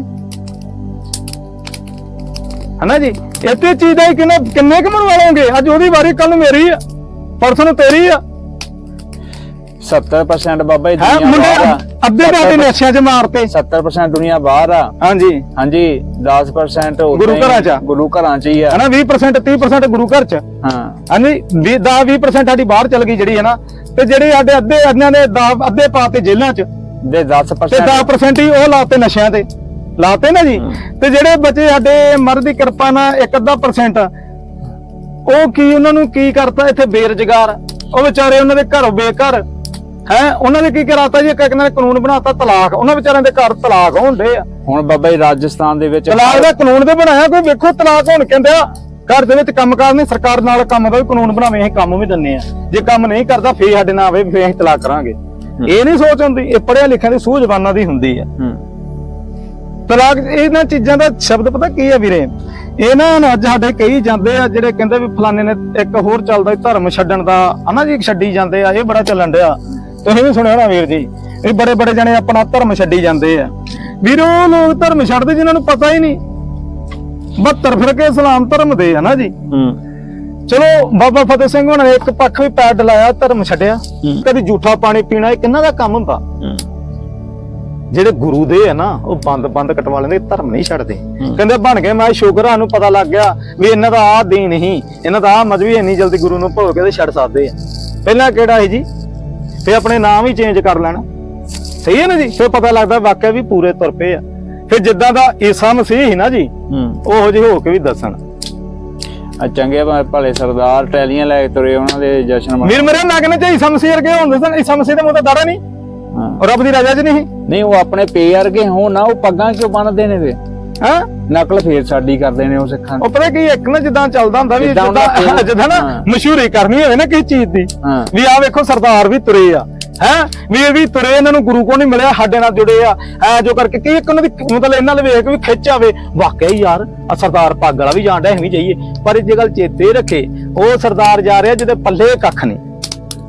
ਹਨਾ ਜੀ? ਇੱਥੇ ਚੀਜ਼ ਦਾ ਕਿੰਨੇ ਕਿੰਨੇ ਕੁ ਮਰਵਾ ਲਓਗੇ ਅੱਜ ਉਹਦੀ ਵਾਰੀ ਕੱਲ ਮੇਰੀ ਆ। ਪਰਸੋਂ ਤੇਰੀ ਆ। 70% ਬਾਬਾ ਜੀ ਹੈ ਦੁਨੀਆ ਮੁੰਡੇ ਬਾਹਰ ਆ। ਅੱਧੇ ਬਾਟੇ ਨਸ਼ਿਆਂ 'ਚ ਮਾਰਤੇ 70% ਦੁਨੀਆ ਬਾਹਰ ਆ। ਹਾਂਜੀ। ਹਾਂਜੀ 10% ਉੱਦਾਂ ਗੁਰੂ ਹੀ ਘਰਾਂ 'ਚ ਆ। ਗੁਰੂ ਘਰਾਂ ਚ ਹੀ ਆ। ਹਨਾ 20% 30% ਗੁਰੂ ਘਰ 'ਚ। ਹਾਂ। ਹਾਂਜੀ 10 20% ਸਾਡੀ ਬਾਹਰ ਚਲ ਗਈ ਜਿਹੜੀ ਹੈ ਨਾ ਤੇ ਜਿਹੜੇ ਸਾਡੇ ਅੱਧੇ ਇਹਨਾਂ ਨੇ ਦਸ- ਅੱਧੇ ਪਾਤੇ ਜੇਲ੍ਹਾਂ 'ਚ। ਦੇ ਤੇ 10% 10% ਹੀ ਉਹ ਲਾਤੇ ਨਸ਼ਿਆਂ ਤੇ। ਲਾਤੇ ਨਾ ਜੀ। ਤੇ ਜਿਹੜੇ ਬੱਚੇ ਸਾਡੇ ਮਰ ਦੀ ਕਿਰਪਾ ਨਾਲ ਇੱਕ ਅੱਧਾ ਪਰਸੈਂਟ ਉਹ ਕੀ ਉਹਨਾਂ ਨੂੰ ਕੀ ਕਰਤਾ ਇੱਥੇ ਬੇਰੁਜ਼ਗਾਰ? ਉਹ ਵਿਚਾਰੇ ਉਹਨਾਂ ਦੇ ਘਰੋਂ ਬੇਘਰ। ਹੈ? ਉਹਨਾਂ ਨੇ ਕੀ ਕਰਾਤਾ ਜੀ? ਇੱਕ ਇੱਕ ਨੇ ਕਾਨੂੰਨ ਬਣਾਤਾ ਤਲਾਕ। ਉਹਨਾਂ ਵਿਚਾਰਿਆਂ ਦੇ ਘਰ ਤਲਾਕ ਹੁੰਦੇ ਆ। ਹੁਣ ਬਾਬਾ ਜੀ ਰਾਜਸਥਾਨ ਦੇ ਵਿੱਚ ਤਲਾਕ ਦਾ ਕਾਨੂੰਨ ਤੇ ਬਣਾਇਆ ਕੋਈ? ਵੇਖੋ ਤਲਾਕ ਹੋਣ ਕਹਿੰਦੇ ਆ ਘਰ ਦੇ ਵਿੱਚ ਕੰਮਕਾਰ ਨਹੀਂ ਸਰਕਾਰ ਨਾਲ ਕੰਮ ਦਾ ਵੀ ਕਾਨੂੰਨ ਬਣਾਵੇ ਅਸੀਂ ਕੰਮ ਵੀ ਦਿੰਨੇ ਆ। ਜੇ ਕੰਮ ਨਹੀਂ ਕਰਦਾ ਫੇਰ ਸਾਡੇ ਨਾਲ ਆਵੇ ਫੇਰ ਅਸੀਂ ਤਲਾਕ ਕਰਾਂਗੇ। ਇਹ ਨਹੀਂ ਸੋਚ ਹੁੰਦੀ। ਇਹ ਪੜਿਆ ਲਿਖਿਆ ਦੀ ਸੂਝਵਾਨਾਂ ਦੀ ਹੁੰਦੀ ਆ। ਤਲਾਕ ਇਹਨਾਂ ਚੀਜ਼ਾਂ ਦਾ ਸ਼ਬਦ ਪਤਾ ਕੀ ਹੈ ਵੀਰੇ? ਇਹਨਾਂ ਨੂੰ ਅੱਜ ਸਾਡੇ ਕਈ ਜਾਂਦੇ ਆ ਜਿਹੜੇ ਕਹਿੰਦੇ ਵੀ ਫਲਾਣੇ ਨੇ ਇੱਕ ਹੋਰ ਚੱਲਦਾ ਧਰਮ ਛੱਡਣ ਦਾ ਹਨਾ ਜੀ ਛੱਡੀ ਜਾਂਦੇ ਆ ਇਹ ਬੜਾ ਚੱਲਣ ਡਿਆ। ਤੁਸੀਂ ਵੀ ਸੁਣਿਆ ਹੋਣਾ ਵੀਰ ਜੀ ਇਹ ਬੜੇ ਬੜੇ ਜਣੇ ਆਪਣਾ ਧਰਮ ਛੱਡੀ ਜਾਂਦੇ ਆ। ਵੀਰ ਉਹ ਲੋਕ ਧਰਮ ਛੱਡਦੇ ਜਿਨ੍ਹਾਂ ਨੂੰ ਪਤਾ ਹੀ ਨਹੀਂ। 72 ਫਿਰਕੇ ਇਸਲਾਮ ਧਰਮ ਦੇ ਆ ਨਾ ਜੀ। ਹੂੰ। ਚਲੋ ਬਾਬਾ ਫਤਿਹ ਸਿੰਘ ਹੋਣਾ ਨੇ ਇੱਕ ਪੱਖ ਵੀ ਪੈਰ ਡਲਾਇਆ ਧਰਮ ਛੱਡਿਆ। ਕਦੀ ਝੂਠਾ ਪਾਣੀ ਪੀਣਾ ਇਹ ਕਿੰਨਾ ਦਾ ਕੰਮ ਹੁੰਦਾ? ਜਿਹੜੇ ਗੁਰੂ ਦੇ ਆ ਨਾ ਉਹ ਬੰਦ ਬੰਦ ਕਟਵਾ ਲੈਂਦੇ ਧਰਮ ਨਹੀਂ ਛੱਡਦੇ। ਕਹਿੰਦੇ ਬਣ ਗਏ ਮੈਂ ਸ਼ੁਕਰਾਂ ਨੂੰ ਪਤਾ ਲੱਗ ਗਿਆ ਵੀ ਇਹਨਾਂ ਦਾ ਆਹ ਦੀਨ ਹੀ ਇਹਨਾਂ ਦਾ ਆਹ ਮਜ਼ਹਬ ਹੀ ਇੰਨੀ ਜਲਦੀ ਗੁਰੂ ਨੂੰ ਭੁੱਲ ਕੇ ਤੇ ਛੱਡ ਸਕਦੇ ਆ। ਪਹਿਲਾਂ ਕਿਹੜਾ ਸੀ ਜੀ? ਫੇ ਆਪਣੇ ਨਾਮ ਹੀ ਚੇਂਜ ਕਰ ਲੈਣਾ। ਸਹੀ ਹੈ ਨਾ ਜੀ? ਫੇ ਪਤਾ ਲੱਗਦਾ ਵਾਕਿਆ ਵੀ ਪੂਰੇ ਤੁਰ ਪਏ ਆ। ਫਿਰ ਜਿੱਦਾਂ ਦਾ ਈਸਾ ਮਸੀਹ ਸੀ ਨਾ ਜੀ ਹੂੰ। ਉਹੋ ਜਿਹੇ ਹੋ ਕੇ ਵੀ ਦੱਸਣ। ਆ ਚੰਗੇ ਭਲੇ ਸਰਦਾਰ ਟੈਲੀਆਂ ਲੈ ਕੇ ਤੁਰੇ ਉਹਨਾਂ ਦੇ ਜਸ਼ਨ ਮਨਾ ਵੀਰ ਮੇਰੇ ਨਾਲ ਕਹਿੰਦੇ ਈਸਾ ਮਸੀਹ ਵਰਗੇ ਹੁੰਦੇ ਸਨ। ਈਸਾ ਮਸੀਹ ਦੇ ਮੂੰਹ ਤੇ ਦਾੜਾ ਨਹੀਂ। ਹਾਂ। ਰੱਬ ਦੀ ਰਾਜਾ 'ਚ ਨਹੀਂ ਨਹੀਂ ਉਹ ਆਪਣੇ ਪੇ ਵਰਗੇ ਹੋਣ ਨਾ ਉਹ ਪੱਗਾਂ ਕਿਉਂ ਬੰਨਦੇ ਨੇ ਵੇ ਹਾਂ? ਨਕਲ ਫੇਰ ਸਾਡੀ ਕਰਦੇ ਨੇ ਉਹ ਸਿੱਖਾਂ। ਉਹ ਪਤਾ ਕੀ ਇੱਕ ਨਾ ਜਿੱਦਾਂ ਚੱਲਦਾ ਹੁੰਦਾ ਵੀ ਜਿੱਦਾਂ ਨਾ। ਮਸ਼ਹੂਰੀ ਕਰਨੀ ਹੋਵੇ ਨਾ ਕਿਸੇ ਚੀਜ਼ ਦੀ ਵੀ ਆ ਵੇਖੋ ਸਰਦਾਰ ਵੀ ਤੁਰੇ ਆ ਹੈ? ਵੀ ਇਹ ਵੀ ਤੁਰੇ ਇਹਨਾਂ ਨੂੰ ਗੁਰੂ ਕੋਲ ਨਹੀਂ ਮਿਲਿਆ ਸਾਡੇ ਨਾਲ ਜੁੜੇ ਆ। ਐ ਜੋ ਕਰਕੇ ਕੀ ਇੱਕ ਉਹਨਾਂ ਦੀ ਮਤਲਬ ਇਹਨਾਂ ਦੇ ਵੇਖ ਕੇ ਵੀ ਖਿੱਚ ਆਵੇ। ਵਾਕਿਆ ਹੀ ਯਾਰ ਆ ਸਰਦਾਰ ਪੱਗ ਵਾਲਾ ਵੀ ਜਾਣਦਾ ਐਵੇਂ ਜਾਈਏ। ਪਰ ਇਹ ਜੇ ਗੱਲ ਚੇਤੇ ਰੱਖੇ ਉਹ ਸਰਦਾਰ ਜਾ ਰਿਹਾ ਜਿਹਦੇ ਪੱਲੇ ਕੱਖ ਨਹੀਂ।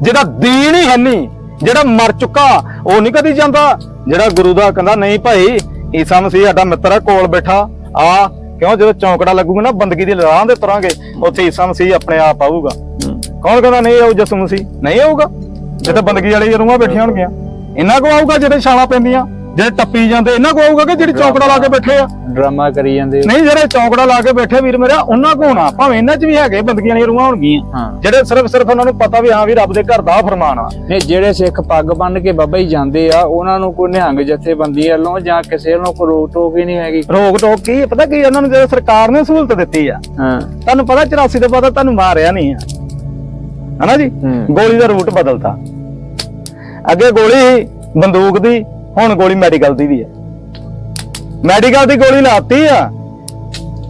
ਜਿਹਦਾ ਦੀਨ ਹੀ ਹੈ ਨਹੀਂ ਜਿਹੜਾ ਮਰ ਚੁੱਕਾ ਉਹ ਨਹੀਂ ਕਦੀ ਜਾਂਦਾ। ਜਿਹੜਾ ਗੁਰੂ ਦਾ ਕਹਿੰਦਾ ਨਹੀਂ ਭਾਈ ਈਸਾ ਮਸੀਹ ਸਾਡਾ ਮਿੱਤਰ ਆ, ਕੋਲ ਬੈਠਾ। ਆ, ਕਿਉਂ? ਜਦੋਂ ਚੌਂਕੜਾ ਲੱਗੂਗਾ ਨਾ, ਬੰਦਗੀ ਦੀ ਰਾਹ ਦੇ ਤੁਰਾਂਗੇ, ਉੱਥੇ ਈਸਾ ਮਸੀਹ ਆਪਣੇ ਆਪ ਆਊਗਾ। ਕੌਣ ਕਹਿੰਦਾ, ਨਹੀਂ, ਆਊ ਜਸੂ ਮਸੀਹ। ਨਹੀਂ ਆਊਗਾ। ਜਿੱਥੇ ਬੰਦਗੀ ਵਾਲੇ ਰੂਹਾਂ ਬੈਠੀਆਂ ਹੋਣਗੀਆਂ। ਇਹਨਾਂ ਕੋ ਆਊਗਾ ਜਿਹੜੇ ਛਾਲਾਂ ਪੈਂਦੀਆਂ। ਜਿਹੜੇ ਟੱਪੀ ਜਾਂਦੇ ਇਹਨਾਂ ਕੋ ਆਊਗਾ ਕਿ ਜਿਹੜੀ ਚੌਂਕੜਾ ਲਾ ਕੇ ਬੈਠੇ ਆ? ਡਰਾਮਾ ਕਰੀ ਜਾਂਦੇ। ਨਹੀਂ ਜਿਹੜੇ ਚੌਂਕੜਾ ਲਾ ਕੇ ਬੈਠੇ ਵੀਰ ਮੇਰਾ ਉਹਨਾਂ ਕੋ ਹੋਣਾ ਭਾਵੇਂ ਇਹਨਾਂ 'ਚ ਵੀ ਹੈਗੇ ਬੰਦਗੀਆਂ ਵਾਲੀਆਂ ਰੂਹਾਂ ਹੋਣਗੀਆਂ। ਹਾਂ। ਜਿਹੜੇ ਸਿਰਫ ਸਿਰਫ ਉਹਨਾਂ ਨੂੰ ਪਤਾ ਵੀ ਹਾਂ ਵੀ ਰੱਬ ਦੇ ਘਰ ਦਾ ਫਰਮਾਨ ਆ। ਨਹੀਂ ਜਿਹੜੇ ਸਿੱਖ ਪੱਗ ਬੰਨ ਕੇ ਬਾਬਾ ਜੀ ਜਾਂਦੇ ਆ ਉਹਨਾਂ ਨੂੰ ਕੋਈ ਨਿਹੰਗ ਜਥੇਬੰਦੀ ਵੱਲੋਂ ਜਾਂ ਕਿਸੇ ਵੱਲੋਂ ਕੋਈ ਰੋਕ ਟੋਕ ਹੀ ਨਹੀਂ ਹੈਗੀ। ਰੋਕ ਟੋਕ ਕੀ? ਪਤਾ ਕੀ ਉਹਨਾਂ ਨੂੰ ਜਦੋਂ ਸਰਕਾਰ ਨੇ ਸਹੂਲਤ ਦਿੱਤੀ ਆ। ਹਾਂ। ਤੁਹਾਨੂੰ ਪਤਾ 84 ਤੋਂ ਬਾਅਦ ਤੁਹਾਨੂੰ ਮਾਰਿਆ ਨਹੀਂ ਆ। ਹਨਾ ਜੀ? ਹੂੰ। ਗੋਲੀ ਦਾ ਰੂਟ ਬਦਲਤਾ। ਅੱਗੇ ਗੋਲੀ ਬੰਦੂਕ ਦੀ ਹੁਣ ਗੋਲੀ ਮੈਡੀਕਲ ਦੀ ਵੀ ਹੈ। ਮੈਡੀਕਲ ਦੀ ਗੋਲੀ ਲਾਤੀ ਆ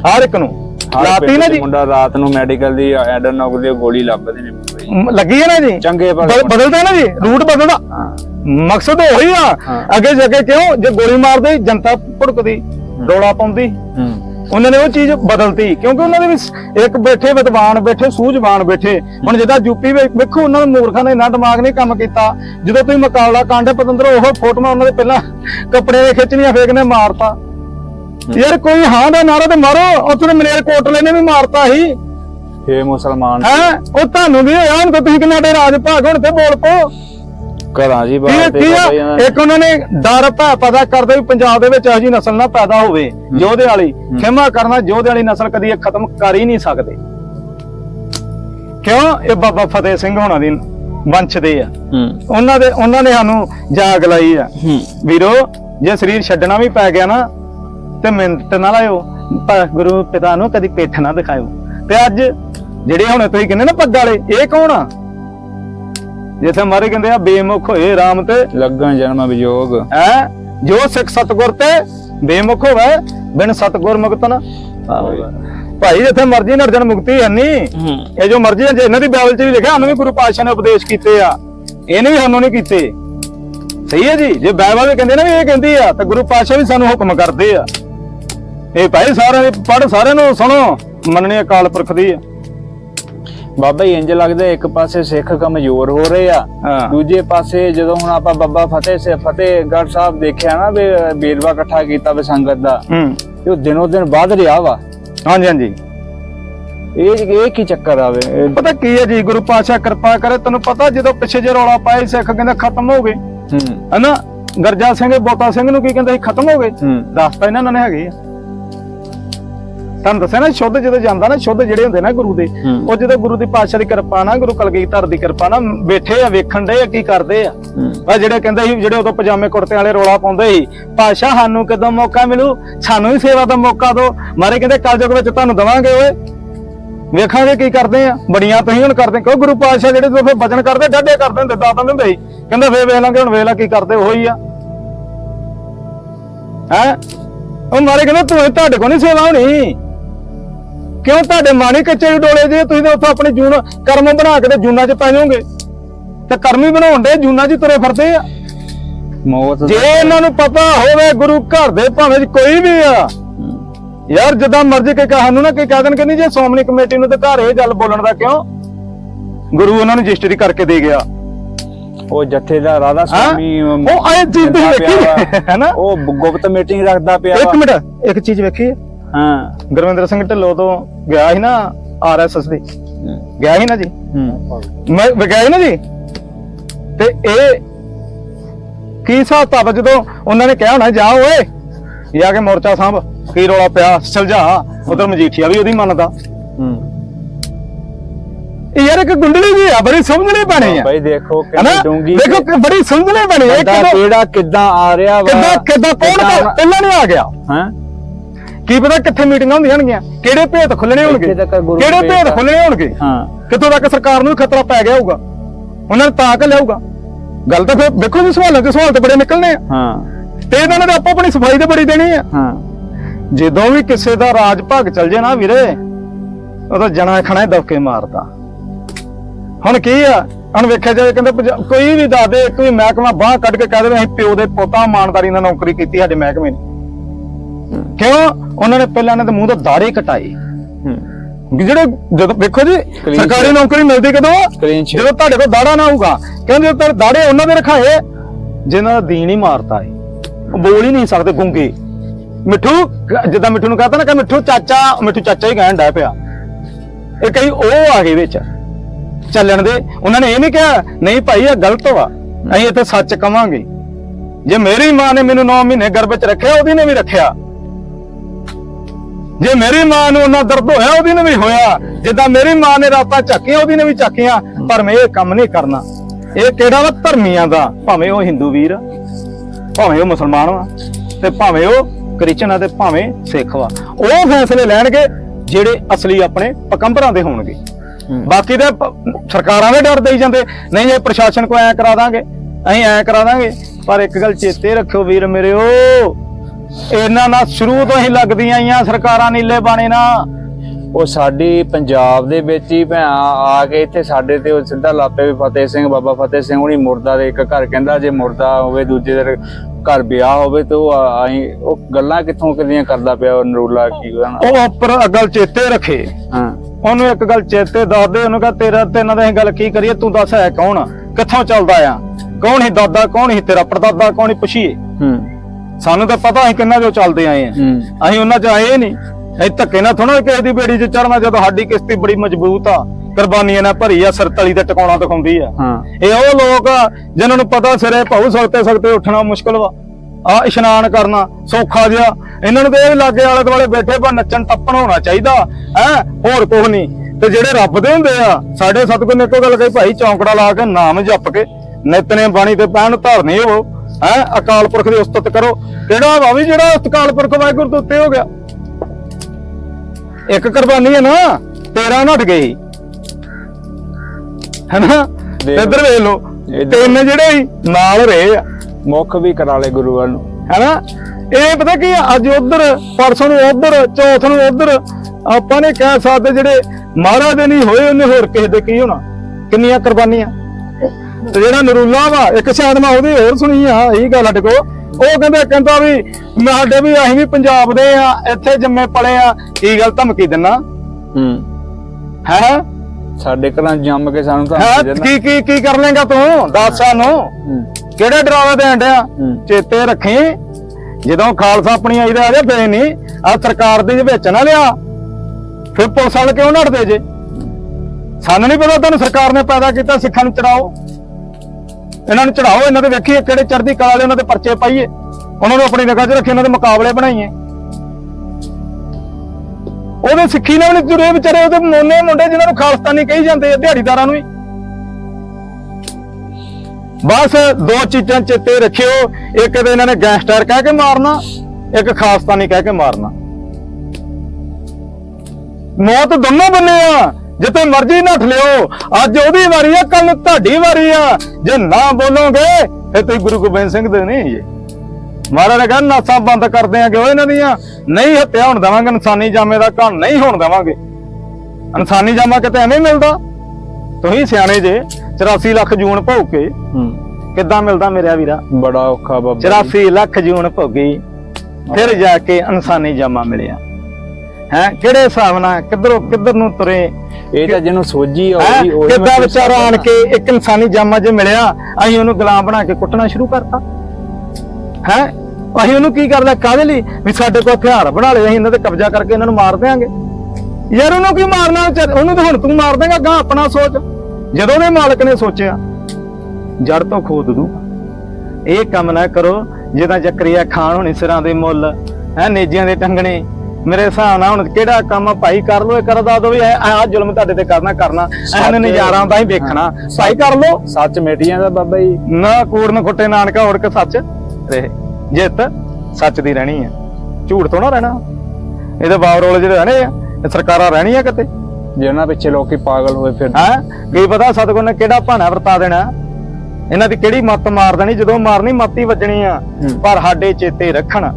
ਹਰ ਇੱਕ ਨੂੰ। ਹਰ ਲਾਤੀ ਪਿੰਡ ਨਾ ਜੀ। ਮੁੰਡਾ ਰਾਤ ਨੂੰ ਮੈਡੀਕਲ ਦੀ ਐਡਨੋਕ ਦੀ ਗੋਲੀ ਲੱਭਦੇ ਨੇ। ਮ- ਲੱਗੀ ਹੈ ਨਾ ਜੀ? ਚੰਗੇ ਭਲੇ ਬਦ- ਬਦਲਦਾ ਨਾ ਜੀ ਰੂਟ ਬਦਲਦਾ। ਹਾਂ। ਮਕਸਦ ਉਹ ਆ। ਹਾਂ। ਅੱਗੇ ਜਾ ਕੇ ਕਿਉਂ? ਜੇ ਗੋਲੀ ਮਾਰਦੇ ਜਨਤਾ ਭੁੜਕਦੀ ਰੋਲਾ ਪਾਉਂਦੀ। ਹੂੰ। ਉਹਨਾਂ ਨੇ ਉਹ ਚੀਜ਼ ਬਦਲਤੀ ਕਿਉਂਕਿ ਉਹਨਾਂ ਦੇ ਵੀ ਸ- ਇੱਕ ਬੈਠੇ ਵਿਦਵਾਨ ਬੈਠੇ ਸੂਝਵਾਨ ਬੈਠੇ। ਹੁਣ ਜਿੱਦਾਂ ਯੂਪੀ ਵਿੱਚ ਵੇਖੋ ਉਹਨਾਂ ਦੇ ਮੂਰਖਾਂ ਨੇ ਇੰਨਾ ਦਿਮਾਗ ਨਹੀਂ ਕੰਮ ਕੀਤਾ। ਜਦੋਂ ਤੁਸੀਂ ਮੁਕਾਬਲਾ ਕਾਂਡੇ ਪਤੰਦਰ ਉਹ ਫੋਟੋਆਂ ਉਹਨਾਂ ਦੇ ਪਹਿਲਾਂ ਕੱਪੜੇ ਦੇ ਖਿੱਚਣੀਆਂ ਫੇਕ ਨੇ ਮਾਰਤਾ? ਯਾਰ ਕੋਈ ਹਾਂ ਦਾ ਨਾਰਾ ਤੇ ਮਾਰੋ ਉੱਥੇ ਮਲੇਰ ਕੋਟਲੇ ਨੇ ਵੀ ਮਾਰਤਾ ਸੀ। ਇਹ ਮੁਸਲਮਾਨ ਹੈ? ਉਹ ਤੁਹਾਨੂੰ ਵੀ ਹੋਇਆ ਹੁਣ ਤੁਸੀਂ ਕਿੰਨਾ ਦੇ ਰਾਜ ਭਾਗ ਹੁਣ ਤੇ ਬੋਲ ਪੋ ਘਰਾਂ ਜੀ ਕੀ ਬਾਤ ਕੀ ਆ ਇੱਕ ਉਹਨਾਂ ਨੇ ਡਰ ਭੈ ਪੈਦਾ ਕਰਦੇ ਵੀ ਪੰਜਾਬ ਦੇ ਵਿੱਚ ਇਹੋ ਜਿਹੀ ਨਸਲ ਨਾ ਪੈਦਾ ਹੋਵੇ ਯੋਧੇ ਵਾਲੀ। ਖਿਮਾ ਕਰਨਾ ਯੋਧੇ ਵਾਲੀ ਨਸਲ ਕਦੀ ਇਹ ਖਤਮ ਕਰ ਹੀ ਨਹੀਂ ਸਕਦੇ। ਕਿਉਂ? ਇਹ ਬਾਬਾ ਫਤਿਹ ਸਿੰਘ ਹੋਣਾ ਦੀ ਵੰਸ਼ ਦੇ ਆ। ਹੂੰ। ਉਹਨਾਂ ਦੇ ਉਹਨਾਂ ਨੇ ਸਾਨੂੰ ਜਾਗ ਲਾਈ ਆ। ਹੂੰ। ਵੀਰੋ ਜੇ ਸਰੀਰ ਛੱਡਣਾ ਵੀ ਪੈ ਗਿਆ ਨਾ ਤੇ ਮਿੰਟ ਨਾ ਲਾਇਓ। ਪਰ ਗੁਰੂ ਪਿਤਾ ਨੂੰ ਕਦੀ ਪਿੱਠ ਨਾ ਦਿਖਾਇਓ। ਤੇ ਅੱਜ ਜਿਹੜੇ ਹੁਣ ਤੁਸੀਂ ਕਹਿੰਦੇ ਨਾ ਪੱਗ ਵਾਲੇ ਇਹ ਕੌਣ ਆ? ਜਿੱਥੇ ਮਾਰੇ ਕਹਿੰਦੇ ਆ ਬੇਮੁਖ ਹੋਏ RAM ਤੇ ਲੱਗਣ ਜਨਮ ਵਿਜੋਗ ਹੈ? ਜੋ ਸਿੱਖ ਸਤਗੁਰ ਤੇ ਬੇਮੁਖ ਹੋਵੇ ਬਿਨ ਸਤਗੁਰ ਮੁਕਤ ਨਾ। ਭਾਈ ਜਿੱਥੇ ਮਰਜ਼ੀ ਨਰਜਨ ਮੁਕਤੀ ਹੈ ਨਹੀਂ ਹੂੰ। ਇਹ ਜੋ ਮਰਜ਼ੀ ਜੇ ਇਹਨਾਂ ਦੀ ਬਾਈਬਲ 'ਚ ਵੀ ਲਿਖਿਆ ਸਾਨੂੰ ਵੀ ਗੁਰੂ ਪਾਤਸ਼ਾਹ ਨੇ ਉਪਦੇਸ਼ ਕੀਤੇ ਆ। ਇਹਨੇ ਵੀ ਸਾਨੂੰ ਨਹੀਂ ਕੀਤੇ। ਸਹੀ ਹੈ ਜੀ? ਜੇ ਬਾਈਬਲ ਵੀ ਕਹਿੰਦੇ ਨਾ ਵੀ ਇਹ ਕਹਿੰਦੀ ਆ ਤਾਂ ਗੁਰੂ ਪਾਤਸ਼ਾਹ ਵੀ ਸਾਨੂੰ ਹੁਕਮ ਕਰਦੇ ਆ। ਇਹ ਭਾਈ ਸਾਰਿਆਂ ਦੇ ਪੜ ਸਾਰਿਆਂ ਨੂੰ ਸੁਣੋ। ਮੰਨਣੀ ਅਕਾਲ ਪੁਰਖ ਦੀ ਆ। ਬਾਬਾ ਜੀ ਇੰਜ ਲੱਗਦਾ ਇੱਕ ਪਾਸੇ ਸਿੱਖ ਕਮਜ਼ੋਰ ਹੋ ਰਹੇ ਆ। ਦੂਜੇ ਪਾਸੇ ਜਦੋਂ ਹੁਣ ਆਪਾਂ ਬੱਬਾ ਫਤਿਹ ਸੇ ਫਤਿਹਗੜ੍ਹ ਸਾਹਿਬ ਦੇਖਿਆ ਨਾ ਵੀ ਬੇਰਵਾ ਇਕੱਠਾ ਕੀਤਾ ਵੇ ਸੰਗਤ ਦਾ ਹੂੰ। ਤੇ ਉਹ ਦਿਨੋ ਦਿਨ ਵੱਧ ਰਿਹਾ ਵਾ। ਹਾਂਜੀ ਹਾਂਜੀ। ਇਹ ਇਹ ਕੀ ਚੱਕਰ ਆਵੇ ਪਤਾ ਕੀ ਹੈ ਜੀ ਗੁਰੂ ਪਾਤਸ਼ਾਹ ਕਿਰਪਾ ਕਰੇ ਤੈਨੂੰ ਪਤਾ ਜਦੋਂ ਪਿੱਛੇ ਜੇ ਰੌਲਾ ਪਾਏ ਸਿੱਖ ਕਹਿੰਦੇ ਖਤਮ ਹੋ ਗਏ। ਹੂੰ। ਹਨਾ? ਗਰਜਾ ਸਿੰਘ ਬੋਤਾ ਸਿੰਘ ਨੂੰ ਕੀ ਕਹਿੰਦੇ ਸੀ ਖਤਮ ਹੋ ਗਏ? ਹੂੰ। ਦੱਸ ਤਾਂ ਇਹਨਾਂ ਨੇ ਹੈਗੇ ਆ। ਤੁਹਾਨੂੰ ਦੱਸਿਆ ਨਾ ਸ਼ੁੱਧ ਜਦੋਂ ਜਾਂਦਾ ਨਾ ਸ਼ੁੱਧ ਜਿਹੜੇ ਹੁੰਦੇ ਨਾ ਗੁਰੂ ਦੇ ਹੂੰ। ਉਹ ਜਦੋਂ ਗੁਰੂ ਦੀ ਪਾਤਸ਼ਾਹ ਦੀ ਕਿਰਪਾ ਨਾਲ ਗੁਰੂ ਕਲਗੀਧਰ ਦੀ ਕਿਰਪਾ ਨਾਲ ਬੈਠੇ ਆ ਵੇਖਣ ਦੇ ਆ ਕੀ ਕਰਦੇ ਆ। ਹੂੰ। ਆ ਜਿਹੜੇ ਕਹਿੰਦੇ ਸੀ ਜਿਹੜੇ ਉਦੋਂ ਪਜਾਮੇ ਕੁੜਤੇ ਵਾਲੇ ਰੋਲਾ ਪਾਉਂਦੇ ਸੀ ਪਾਤਸ਼ਾਹ ਸਾਨੂੰ ਕਦੋਂ ਮੌਕਾ ਮਿਲੂ? ਸਾਨੂੰ ਵੀ ਸੇਵਾ ਦਾ ਮੌਕਾ ਦਿਓ। ਮਾਰੇ ਕਹਿੰਦੇ ਕਲਯੁਗ ਵਿੱਚ ਤੁਹਾਨੂੰ ਦਵਾਂਗੇ ਓਏ। ਵੇਖਾਂਗੇ ਕੀ ਕਰਦੇ ਆ। ਬੜੀਆਂ ਤੁਸੀਂ ਹੁਣ ਕਰਦੇ ਕਿਉਂ ਗੁਰੂ ਪਾਤਸ਼ਾਹ ਜਿਹੜੇ ਤੋਂ ਬਚਨ ਕਰਦੇ ਡੱਡੇ ਕਰਦੇ ਹੁੰਦੇ ਦਾਤਾਂ ਦਿੰਦੇ ਸੀ। ਕਹਿੰਦੇ ਫੇਰ ਵੇਖ ਲਾਂਗੇ ਹੁਣ ਵੇਖ ਲਾ ਕੀ ਕਰਦੇ ਉਹੀ ਆ। ਹੈ? ਉਹ ਮਾਰੇ ਕਹਿੰਦੇ ਤੂੰ ਤੁਹਾਡੇ ਕੋਲ ਨਹੀਂ ਸੇਵਾ ਹੋਣੀ। ਕਿਉਂ ਤੁਹਾਡੇ ਮਾਣੀ ਕੱਚੇ ਡੋਲੇ ਜੇ ਤੁਸੀਂ ਤਾਂ ਉੱਥੇ ਆਪਣੇ ਜੂਨ ਕਰਮ ਬਣਾ ਕੇ ਤੇ ਜੂਨਾਂ 'ਚ ਪੈ ਜਾਓਗੇ? ਤੇ ਕਰਮ ਹੀ ਬਣਾਉਣ ਦੇ ਜੂਨਾਂ 'ਚ ਤੁਰੇ ਫਿਰਦੇ ਆ। ਮੌਤ ਜੇ ਇਹਨਾਂ ਨੂੰ ਪਤਾ ਹੋਵੇ ਗੁਰੂ ਘਰ ਦੇ ਭਾਵੇਂ ਕੋਈ ਵੀ ਆ। ਯਾਰ ਜਿੱਦਾਂ ਮਰਜ਼ੀ ਕਹਾ ਸਾਨੂੰ ਨਾ ਕੋਈ ਕਹਿ ਦੇਣ ਕਿ ਨਹੀਂ ਜੇ ਸੋਮਨੀ ਕਮੇਟੀ ਨੂੰ ਤੇ ਘਰ ਇਹ ਗੱਲ ਬੋਲਣ ਦਾ ਕਿਉਂ? ਗੁਰੂ ਉਹਨਾਂ ਨੂੰ ਰਜਿਸਟਰੀ ਕਰਕੇ ਦੇ ਗਿਆ। ਉਹ ਜੱਥੇ ਦਾ ਰਾਧਾ ਹਾਂ? ਸਵਾਮੀ ਉਹ ਆਏ ਚੀਜ਼ ਪਿਆ ਵੇਖੀ। ਹੈ ਨਾ? ਉਹ ਗੁਪਤ ਮੀਟਿੰਗ ਰੱਖਦਾ ਪਿਆ ਇੱਕ। ਮਿੰਟ। ਇੱਕ ਚੀਜ਼ ਵੇਖੀ? ਹਾਂ। ਗੁਰਵਿੰਦਰ ਸਿੰਘ ਢਿੱਲੋਂ ਤੋਂ ਗਿਆ ਸੀ ਨਾ ਆਰਐਸਐਸ ਦੀ। ਗਿਆ ਸੀ ਨਾ ਜੀ? ਮੈਂ ਗਿਆ ਸੀ ਨਾ ਜੀ? ਤੇ ਇਹ ਕੀ ਹਿਸਾਬ ਕਿਤਾਬ ਆ ਜਦੋਂ ਉਹਨਾਂ ਨੇ ਕਿਹਾ ਹੋਣਾ ਜਾ ਓਏ ਜਾ ਕੇ ਮੋਰਚਾ ਸਾਂਭ ਕੀ ਰੌਲਾ ਪਿਆ ਸੁਲਝਾ ਉਧਰ ਮਜੀਠੀਆ ਵੀ ਉਹਦੀ ਮੰਨਦਾ। ਹੂੰ ਇਹ ਯਾਰ ਇੱਕ ਗੁੰਡਲੀ ਜੀ ਆ ਬੜੀ ਸਮਝਣੀ ਪੈਣੀ ਆ। ਬਾਈ ਦੇਖੋ ਕਿੰਨੀ ਡੂੰਗੀ ਦੇਖੋ ਬੜੀ ਸਮਝਣੀ ਪੈਣੀ ਆ ਕਿਹੜਾ ਕਿੱਦਾਂ ਆ ਰਿਹਾ ਵਾ ਕਿੱਦਾਂ ਕਿੱਦਾਂ ਕੌਣ ਪਹਿਲਾਂ ਨਹੀਂ ਆ ਗਿਆ। ਹਾਂ? ਕੀ ਪਤਾ ਕਿੱਥੇ ਮੀਟਿੰਗਾਂ ਹੁੰਦੀਆਂ ਹੋਣਗੀਆਂ? ਕਿਹੜੇ ਭੇਤ ਖੁੱਲਣੇ ਹੋਣਗੇ? ਕਿਹੜੇ ਭੇਤ। ਖੁੱਲਣੇ ਹੋਣਗੇ? ਹਾਂ। ਕਿੱਥੋਂ ਤੱਕ ਸਰਕਾਰ ਨੂੰ ਵੀ ਖਤਰਾ ਪੈ ਗਿਆ ਹੋਊਗਾ? ਉਹਨਾਂ ਨੇ ਤਾਂ ਕਿ ਲਿਆਊਗਾ ਗੱਲ ਤਾਂ ਫਿਰ ਦੇਖੋ ਜੀ ਸਵਾਲਾਂ ਤੇ ਸਵਾਲ ਤੇ ਬੜੇ ਨਿਕਲਣੇ ਆ। ਹਾਂ। ਤੇ ਇਹਨਾਂ ਨੇ ਆਪੋ ਆਪਣੀ ਸਫ਼ਾਈ ਤੇ ਬੜੀ ਦੇਣੀ ਆ। ਹਾਂ। ਜਦੋਂ ਵੀ ਕਿਸੇ ਦਾ ਰਾਜ ਭਾਗ ਚੱਲ ਜੇ ਨਾ ਵੀਰੇ ਉਹ ਤਾਂ ਜਣਾ ਖਣਾ ਦਬਕੇ ਮਾਰਦਾ। ਹੁਣ ਕੀ ਆ? ਹੁਣ ਵੇਖਿਆ ਜਾਏ ਕਹਿੰਦੇ ਕੋਈ ਵੀ ਦਾਦੇ ਕੋਈ ਮਹਿਕਮਾ ਬਾਹ ਕੱਢ ਕੇ ਕਹਿ ਦੇਵੇ ਅਸੀਂ ਪਿਓ ਦੇ ਪੋਤਾ ਇਮਾਨਦਾਰੀ ਨਾਲ ਨੌਕਰੀ ਕੀਤੀ ਸਾਡੇ ਮਹਿਕਮੇ ਨੇ। ਕਿਉਂ? ਉਹਨਾਂ ਨੇ ਪਹਿਲਾਂ ਇਹਨਾਂ ਦੇ ਮੂੰਹ ਤੋਂ ਦਾੜੇ ਕਟਾਏ। ਹੂੰ। ਵੀ ਜਿਹੜੇ ਜਦੋਂ ਵੇਖੋ ਜੀ ਸਰਕਾਰੀ। ਨੌਕਰੀ ਮਿਲਦੀ ਕਦੋਂ। ਜਦੋਂ ਤੁਹਾਡੇ ਕੋਲ ਦਾੜਾ ਨਾ ਹੋਊਗਾ। ਕਹਿੰਦੇ ਤੇ ਦਾੜੇ ਉਹਨਾਂ ਦੇ ਰਖਾਏ ਜਿਨ੍ਹਾਂ ਦਾ ਦੀਨ ਹੀ ਮਾਰਤਾ ਏ। ਉਹ ਬੋਲ ਹੀ ਨਹੀਂ ਸਕਦੇ ਗੁੰਗੇ। ਮਿੱਠੂ ਜਿੱਦਾਂ ਮਿੱਠੂ ਨੂੰ ਕਹਤਾ ਨਾ ਕਿ ਮਿੱਠੂ ਚਾਚਾ ਮਿੱਠੂ ਚਾਚਾ ਹੀ ਕਹਿਣ ਡਿਆ ਪਿਆ। ਇਹ ਕਈ ਉਹ ਆ ਗਏ ਵਿੱਚ। ਚੱਲਣ ਦੇ। ਉਹਨਾਂ ਨੇ ਇਹ ਨਹੀਂ ਕਿਹਾ ਨਹੀਂ ਭਾਈ ਇਹ ਗਲਤ ਵਾ। ਅਸੀਂ ਇੱਥੇ ਸੱਚ ਕਵਾਂਗੇ। ਜੇ ਮੇਰੀ ਮਾਂ ਨੇ ਮੈਨੂੰ 9 ਮਹੀਨੇ ਗਰਭ ਵਿੱਚ ਰੱਖਿਆ ਉਹਦੀ ਨੇ ਵੀ ਰੱਖਿਆ। ਜੇ ਮੇਰੀ ਮਾਂ ਨੂੰ ਉਹਨਾਂ ਦਰਦ ਹੋਇਆ ਉਹਦੀ ਨੇ ਵੀ ਹੋਇਆ। ਜਿੱਦਾਂ ਮੇਰੀ ਮਾਂ ਨੇ ਰਾਤਾਂ ਝੱਕੀਆਂ ਉਹਦੀ ਨੇ ਵੀ ਝੱਕੀਆਂ। ਪਰ ਮੈਂ ਇਹ ਕੰਮ ਨਹੀਂ ਕਰਨਾ। ਇਹ ਕਿਹੜਾ ਵਾ ਧਰਮੀਆਂ ਦਾ? ਭਾਵੇਂ ਉਹ ਹਿੰਦੂ ਵੀਰ ਭਾਵੇਂ ਉਹ ਮੁਸਲਮਾਨ ਵਾ ਤੇ ਭਾਵੇਂ ਉਹ ਕ੍ਰਿਸਚਨ ਆ ਤੇ ਭਾਵੇਂ ਸਿੱਖ ਵਾ। ਉਹ ਫੈਸਲੇ ਲੈਣਗੇ ਜਿਹੜੇ ਅਸਲੀ ਆਪਣੇ ਪਕੰਬਰਾਂ ਦੇ ਹੋਣਗੇ। ਬਾਕੀ ਦੇ ਪ- ਸਰਕਾਰਾਂ ਦੇ ਡਰ ਦੇਈ ਜਾਂਦੇ। ਨਹੀਂ ਇਹ ਪ੍ਰਸ਼ਾਸਨ ਕੋ ਐ ਕਰਾ ਦਾਂਗੇ ਅਸੀਂ ਐ ਕਰਾ ਦਾਂਗੇ। ਪਰ ਇੱਕ ਗੱਲ ਚੇਤੇ ਰੱਖਿਓ ਵੀਰ ਮੇਰਿਓ ਇਹਨਾਂ ਨਾਲ ਸ਼ੁਰੂ ਤੋਂ ਹੀ ਲੱਗਦੀਆਂ ਆਈਆਂ ਸਰਕਾਰਾਂ ਨੀਲੇ ਬਾਣੇ ਨਾਲ। ਉਹ ਸਾਡੀ ਪੰਜਾਬ ਦੇ ਵਿੱਚ ਹੀ ਭੈਣ ਆ ਕੇ ਇੱਥੇ ਸਾਡੇ ਤੇ ਉਹ ਸਿੱਧਾ ਲਾਪੇ ਵੀ ਫਤਿਹ ਸਿੰਘ ਬਾਬਾ ਫਤਿਹ ਸਿੰਘ ਹੁਣੀ ਮੁਰਦਾ ਦੇ ਇੱਕ ਘਰ ਕਹਿੰਦਾ ਜੇ ਮੁਰਦਾ ਹੋਵੇ ਦੂਜੇ ਦੇ ਘਰ ਵਿਆਹ ਹੋਵੇ ਤੇ ਉਹ ਆਈ ਉਹ ਗੱਲਾਂ ਕਿੱਥੋਂ ਕਿਦੀਆਂ ਕਰਦਾ ਪਿਆ ਉਹ ਨਰੂਲਾ ਕੀ ਉਹ ਉੱਪਰ ਗੱਲ ਚੇਤੇ ਰੱਖੇ। ਹਾਂ। ਉਹਨੂੰ ਇੱਕ ਗੱਲ ਚੇਤੇ ਦੱਸ ਦੇ ਉਹਨੂੰ ਕਹ ਤੇਰਾ ਤੇ ਇਹਨਾਂ ਦਾ ਅਸੀਂ ਗੱਲ ਕੀ ਕਰੀਏ ਤੂੰ ਦੱਸ ਹੈ ਕੌਣ? ਕਿੱਥੋਂ ਚੱਲਦਾ ਆ? ਕੌਣ ਹੀ ਦਾਦਾ ਕੌਣ ਹੀ ਤੇਰਾ ਪੜਦਾਦਾ ਕੌਣ ਹੀ ਪੁੱਛੀਏ? ਹੂੰ। ਸਾਨੂੰ ਤਾਂ ਪਤਾ ਅਸੀਂ ਕਿੰਨਾ ਜੋ ਚੱਲਦੇ ਆਏ ਆ ਅਸੀਂ ਉਹਨਾਂ ਚ ਆਏ ਨਹੀਂ। ਅਸੀਂ ਧੱਕੇ ਨਾਲ ਥੋੜਾ ਕਿਸੇ ਦੀ ਬੇੜੀ 'ਚ ਚੜਨਾ ਜਦੋਂ ਸਾਡੀ ਕਿਸ਼ਤੀ ਬੜੀ ਮਜ਼ਬੂਤ ਆ ਕੁਰਬਾਨੀਆਂ ਨਾਲ ਭਰੀ ਆ ਸਰਤਲੀ ਤੇ ਟਿਕਾਉਣਾ ਦਿਖਾਉਂਦੀ ਆ। ਇਹ ਉਹ ਲੋਕ ਆ ਜਿਨ੍ਹਾਂ ਨੂੰ ਪਤਾ ਸਿਰੇ ਭਾਉ ਸਕਤੇ ਸਕਤੇ ਉੱਠਣਾ ਮੁਸ਼ਕਲ ਵਾ। ਆ ਇਸ਼ਨਾਨ ਕਰਨਾ ਸੌਖਾ ਜਿਹਾ। ਇਹਨਾਂ ਨੂੰ ਤੇ ਇਹ ਲਾਗੇ ਆਲੇ ਦੁਆਲੇ ਬੈਠੇ ਪਰ ਨੱਚਣ ਟੱਪਣ ਹੋਣਾ ਚਾਹੀਦਾ। ਹੈ? ਹੋਰ ਕੁਝ ਨਹੀਂ। ਤੇ ਜਿਹੜੇ ਰੱਬ ਦੇ ਹੁੰਦੇ ਆ ਸਾਡੇ ਸਤਿਗੁਰ ਨੇ ਇੱਕੋ ਗੱਲ ਕਹੀ ਭਾਈ ਚੌਂਕੜਾ ਲਾ ਕੇ ਨਾਮ ਜਪ ਕੇ ਨਿਤਨੇ ਬਾਣੀ ਤੇ ਪੈਣ ਧਰਨੀ ਹੋ ਹੈ ਅਕਾਲ ਪੁਰਖ ਦੀ ਉਸਤਤ ਕਰੋ। ਕਿਹੜਾ ਵਾ ਵੀ ਜਿਹੜਾ ਅਕਾਲ ਪੁਰਖ ਵਾਹਿਗੁਰੂ ਤੋਂ ਉੱਤੇ ਹੋ ਗਿਆ। ਇੱਕ ਕੁਰਬਾਨੀ ਹੈ ਨਾ ਤੇਰਾ ਨੱਠ ਗਈ। ਹੈਨਾ ਇੱਧਰ ਵੇਖ ਲੋ ਤਿੰਨ ਜਿਹੜੇ ਨਾਲ ਰਹੇ ਆ। ਮੁੱਖ ਵੀ ਕਰਾ ਲੈ ਗੁਰੂਆਂ ਨੂੰ। ਹੈਨਾ ਇਹ ਪਤਾ ਕੀ ਅੱਜ ਉਧਰ ਪਰਸੋਂ ਨੂੰ ਉਧਰ ਚੌਥ ਨੂੰ ਉਧਰ ਆਪਾਂ ਨੇ ਕਹਿ ਸਕਦੇ ਜਿਹੜੇ ਮਹਾਰਾਜ ਦੇ ਨਹੀਂ ਹੋਏ ਉਹਨੇ ਹੋਰ ਕਿਸੇ ਦੇ ਕੀ ਹੋਣਾ? ਕਿੰਨੀਆਂ ਕੁਰਬਾਨੀਆਂ? ਤੇ ਜਿਹੜਾ ਨਰੂਲਾ ਵਾ ਇੱਕ ਸ਼ਾਇਦ ਮੈਂ ਉਹਦੀ ਹੋਰ ਸੁਣੀ ਆ ਇਹ ਗੱਲ ਸਾਡੇ ਕੋ ਉਹ ਕਹਿੰਦੇ ਕਹਿੰਦਾ ਵੀ ਮੈਂ ਸਾਡੇ ਵੀ ਅਸੀਂ ਵੀ ਪੰਜਾਬ ਦੇ ਆ ਇੱਥੇ ਜੰਮੇ ਪਲੇ ਆ ਕੀ ਗੱਲ ਧਮਕੀ ਦਿੰਨਾ? ਹੂੰ। ਹੈ? ਸਾਡੇ ਘਰਾਂ ਜੰਮ ਕੇ ਸਾਨੂੰ ਤਾਂ ਕੀ ਕੀ ਕੀ ਕਰ ਲੇਗਾ ਤੂੰ? ਦੱਸ ਸਾਨੂੰ। ਕਿਹੜੇ ਡਰਾਵੇ ਦੇਣ ਡਿਆ। ਚੇਤੇ ਰੱਖੀ। ਜਦੋਂ ਖਾਲਸਾ ਆਪਣੀ ਆਈ ਦਾ ਆ ਫੇ ਨਹੀਂ ਆ ਸਰਕਾਰ ਦੇ ਵਿੱਚ ਨਾ ਲਿਆ। ਫਿਰ ਪੁਲਿਸ ਵਾਲੇ ਕਿਉਂ ਨੜਦੇ ਜੇ? ਸਾਨੂੰ ਨਹੀਂ ਪਤਾ ਤੁਹਾਨੂੰ ਸਰਕਾਰ ਨੇ ਪੈਦਾ ਕੀਤਾ ਸਿੱਖਾਂ ਨੂੰ ਚੜਾਓ। ਇਹਨਾਂ ਨੂੰ ਚੜਾਓ, ਇਹਨਾਂ ਦੇ ਵੇਖੀਏ ਕਿਹੜੇ ਚੜ੍ਹਦੀ ਕਲਾ ਦੇ ਉਹਨਾਂ ਦੇ ਪਰਚੇ ਪਾਈਏ। ਉਹਨਾਂ ਨੂੰ ਆਪਣੀ ਨਿਗਾਹ 'ਚ ਰੱਖੀ ਉਹਨਾਂ ਦੇ ਮੁਕਾਬਲੇ ਬਣਾਈਏ। ਉਹਦੇ ਸਿੱਖੀ ਨਾਲ ਵੀ ਨੀ ਜੁੜੇ ਵਿਚਾਰੇ, ਉਹਦੇ ਮੋਨੇ ਮੁੰਡੇ ਜਿਨ੍ਹਾਂ ਨੂੰ ਖਾਲਸਤਾਨੀ ਕਹੀ ਜਾਂਦੇ ਆ, ਦਿਹਾੜੀਦਾਰਾਂ ਨੂੰ ਵੀ। ਬਸ ਦੋ ਚੀਜ਼ਾਂ ਚੇਤੇ ਰੱਖਿਓ। ਇੱਕ ਤਾਂ ਇਹਨਾਂ ਨੇ ਗੈਂਗਸਟਰ ਕਹਿ ਕੇ ਮਾਰਨਾ, ਇੱਕ ਖਾਲਸਤਾਨੀ ਕਹਿ ਕੇ ਮਾਰਨਾ। ਮੌਤ ਦੋਨੋਂ ਬੰਨੇ ਆ। ਜਿੱਥੇ ਮਰਜ਼ੀ ਨੱਠ ਲਿਓ ਅੱਜ ਉਹਦੀ ਵਾਰੀ ਆ ਕੱਲ ਤੁਹਾਡੀ ਵਾਰੀ ਆ। ਜੇ ਨਾ ਬੋਲੋਗੇ ਫਿਰ ਤੁਸੀਂ ਗੁਰੂ ਗੋਬਿੰਦ ਸਿੰਘ ਦੇ ਨਹੀਂ ਜੇ। ਮਹਾਰਾਜ ਨੇ ਕਿਹਾ ਨਾਸਾਂ ਬੰਦ ਕਰਦੇ ਆਂਗੇ ਉਹ ਇਹਨਾਂ ਦੀਆਂ? ਨਹੀਂ ਹੱਤਿਆ ਹੋਣ ਦੇਵਾਂਗੇ ਇਨਸਾਨੀ ਜਾਮੇ ਦਾ ਘਣ ਨਹੀਂ ਹੋਣ ਦੇਵਾਂਗੇ। ਇਨਸਾਨੀ ਜਾਮਾ ਕਿਤੇ ਐਵੇਂ ਮਿਲਦਾ? ਤੁਸੀਂ ਸਿਆਣੇ ਜੇ 84 ਲੱਖ ਜੂਨ ਭੋਗ ਕੇ ਕਿੱਦਾਂ ਮਿਲਦਾ ਮੇਰਿਆ ਵੀਰਾ? ਬੜਾ ਔਖਾ ਬਾਬਾ ਜੀ। 84 ਲੱਖ ਜੂਨ ਭੋਗੀ ਫਿਰ ਜਾ ਕੇ ਇਨਸਾਨੀ ਜਾਮਾ ਮਿਲਿਆ। ਹੈ? ਕਿਹੜੇ ਹਿਸਾਬ ਨਾਲ ਕਿੱਧਰੋਂ ਕਿੱਧਰ ਨੂੰ ਤੁਰੇ? ਇਹ ਤਾਂ ਜਿਹਨੂੰ ਸੋਝੀ ਆ ਹੈਂ? ਉਹਦੀ ਉਹੀ ਕਿੱਦਾਂ ਵਿਚਾਰਾ ਆਣ। ਕੇ ਇੱਕ ਇਨਸਾਨੀ ਜਾਮਾ ਜੇ ਮਿਲਿਆ ਅਸੀਂ ਉਹਨੂੰ ਗੁਲਾਮ ਬਣਾ ਕੇ ਕੁੱਟਣਾ ਸ਼ੁਰੂ ਕਰਤਾ। ਹੈ? ਅਸੀਂ ਉਹਨੂੰ ਕੀ ਕਰਦਾ? ਕਾਹਦੇ ਲਈ? ਵੀ ਸਾਡੇ ਕੋਲ ਹਥਿਆਰ ਬਣਾ ਲਏ ਅਸੀਂ ਇਹਨਾਂ ਤੇ ਕਬਜ਼ਾ ਕਰਕੇ ਇਹਨਾਂ ਨੂੰ ਮਾਰ ਦਿਆਂਗੇ। ਯਾਰ ਉਹਨੂੰ ਕੀ ਮਾਰਨਾ ਉਹਨੂੰ ਤਾਂ ਹੁਣ ਤੂੰ ਮਾਰ ਦੇਂਗਾ ਗਾਂ ਆਪਣਾ ਸੋਚ। ਜਦੋਂ ਦੇ ਮਾਲਕ ਨੇ ਸੋਚਿਆ ਜੜ ਤੋਂ ਖੋਦ ਦੂ ਇਹ ਕੰਮ ਨਾ ਕਰੋ ਜਿਹਦਾ ਚੱਕਰੀਆ ਖਾਣ ਹੋਣੀ ਸਿਰਾਂ ਦੇ ਮੁੱਲ ਹੈ ਨੇਜਿਆਂ ਦੇ ਟੰਗਣੇ। ਮੇਰੇ ਹਿਸਾਬ ਨਾਲ ਹੁਣ ਕਿਹੜਾ ਕੰਮ ਭਾਈ ਕਰ ਲੋ ਇਹ ਕਰਦਾ ਦੋ ਵੀ ਆ ਜ਼ੁਲਮ ਤੁਹਾਡੇ ਤੇ ਕਰਨਾ ਕਰਨਾ। ਇਹਨੇ ਨਜ਼ਾਰਾ ਤਾਂ ਹੀ ਵੇਖਣਾ। ਭਾਈ ਕਰ ਲੋ ਸੱਚ ਮਿਟ ਜਾਂਦਾ ਬਾਬਾ ਜੀ। ਨਾ ਕੂੜ ਨੂੰ ਖੁੱਟੇ ਨਾਨਕਾ ਉੜ ਕੇ ਸੱਚ? ਰਹੇ ਜਿੱਤ ਸੱਚ ਦੀ ਰਹਿਣੀ ਹੈ ਝੂਠ ਤੋਂ ਨਾ ਰਹਿਣਾ। ਇਹਦੇ ਬਾਵਰੋਲ ਜਿਹੜੇ ਰਹਿਣੇ ਆ। ਇਹ ਸਰਕਾਰਾਂ ਰਹਿਣੀਆਂ ਕਿਤੇ? ਜਿਹਨਾਂ ਪਿੱਛੇ ਲੋਕੀ ਪਾਗਲ ਹੋਏ ਫਿਰ ਹੈ? ਕੀ ਪਤਾ ਸਤਗੁਰ ਨੇ ਕਿਹੜਾ ਭਾਣਾ ਵਰਤਾ ਦੇਣਾ? ਇਹਨਾਂ ਦੀ ਕਿਹੜੀ ਮੱਤ ਮਾਰ ਦੇਣੀ? ਜਦੋਂ ਮਾਰਨੀ ਮੱਤ ਹੀ ਵੱਜਣੀ ਆ। ਪਰ ਸਾਡੇ ਚੇਤੇ ਰੱਖਣ।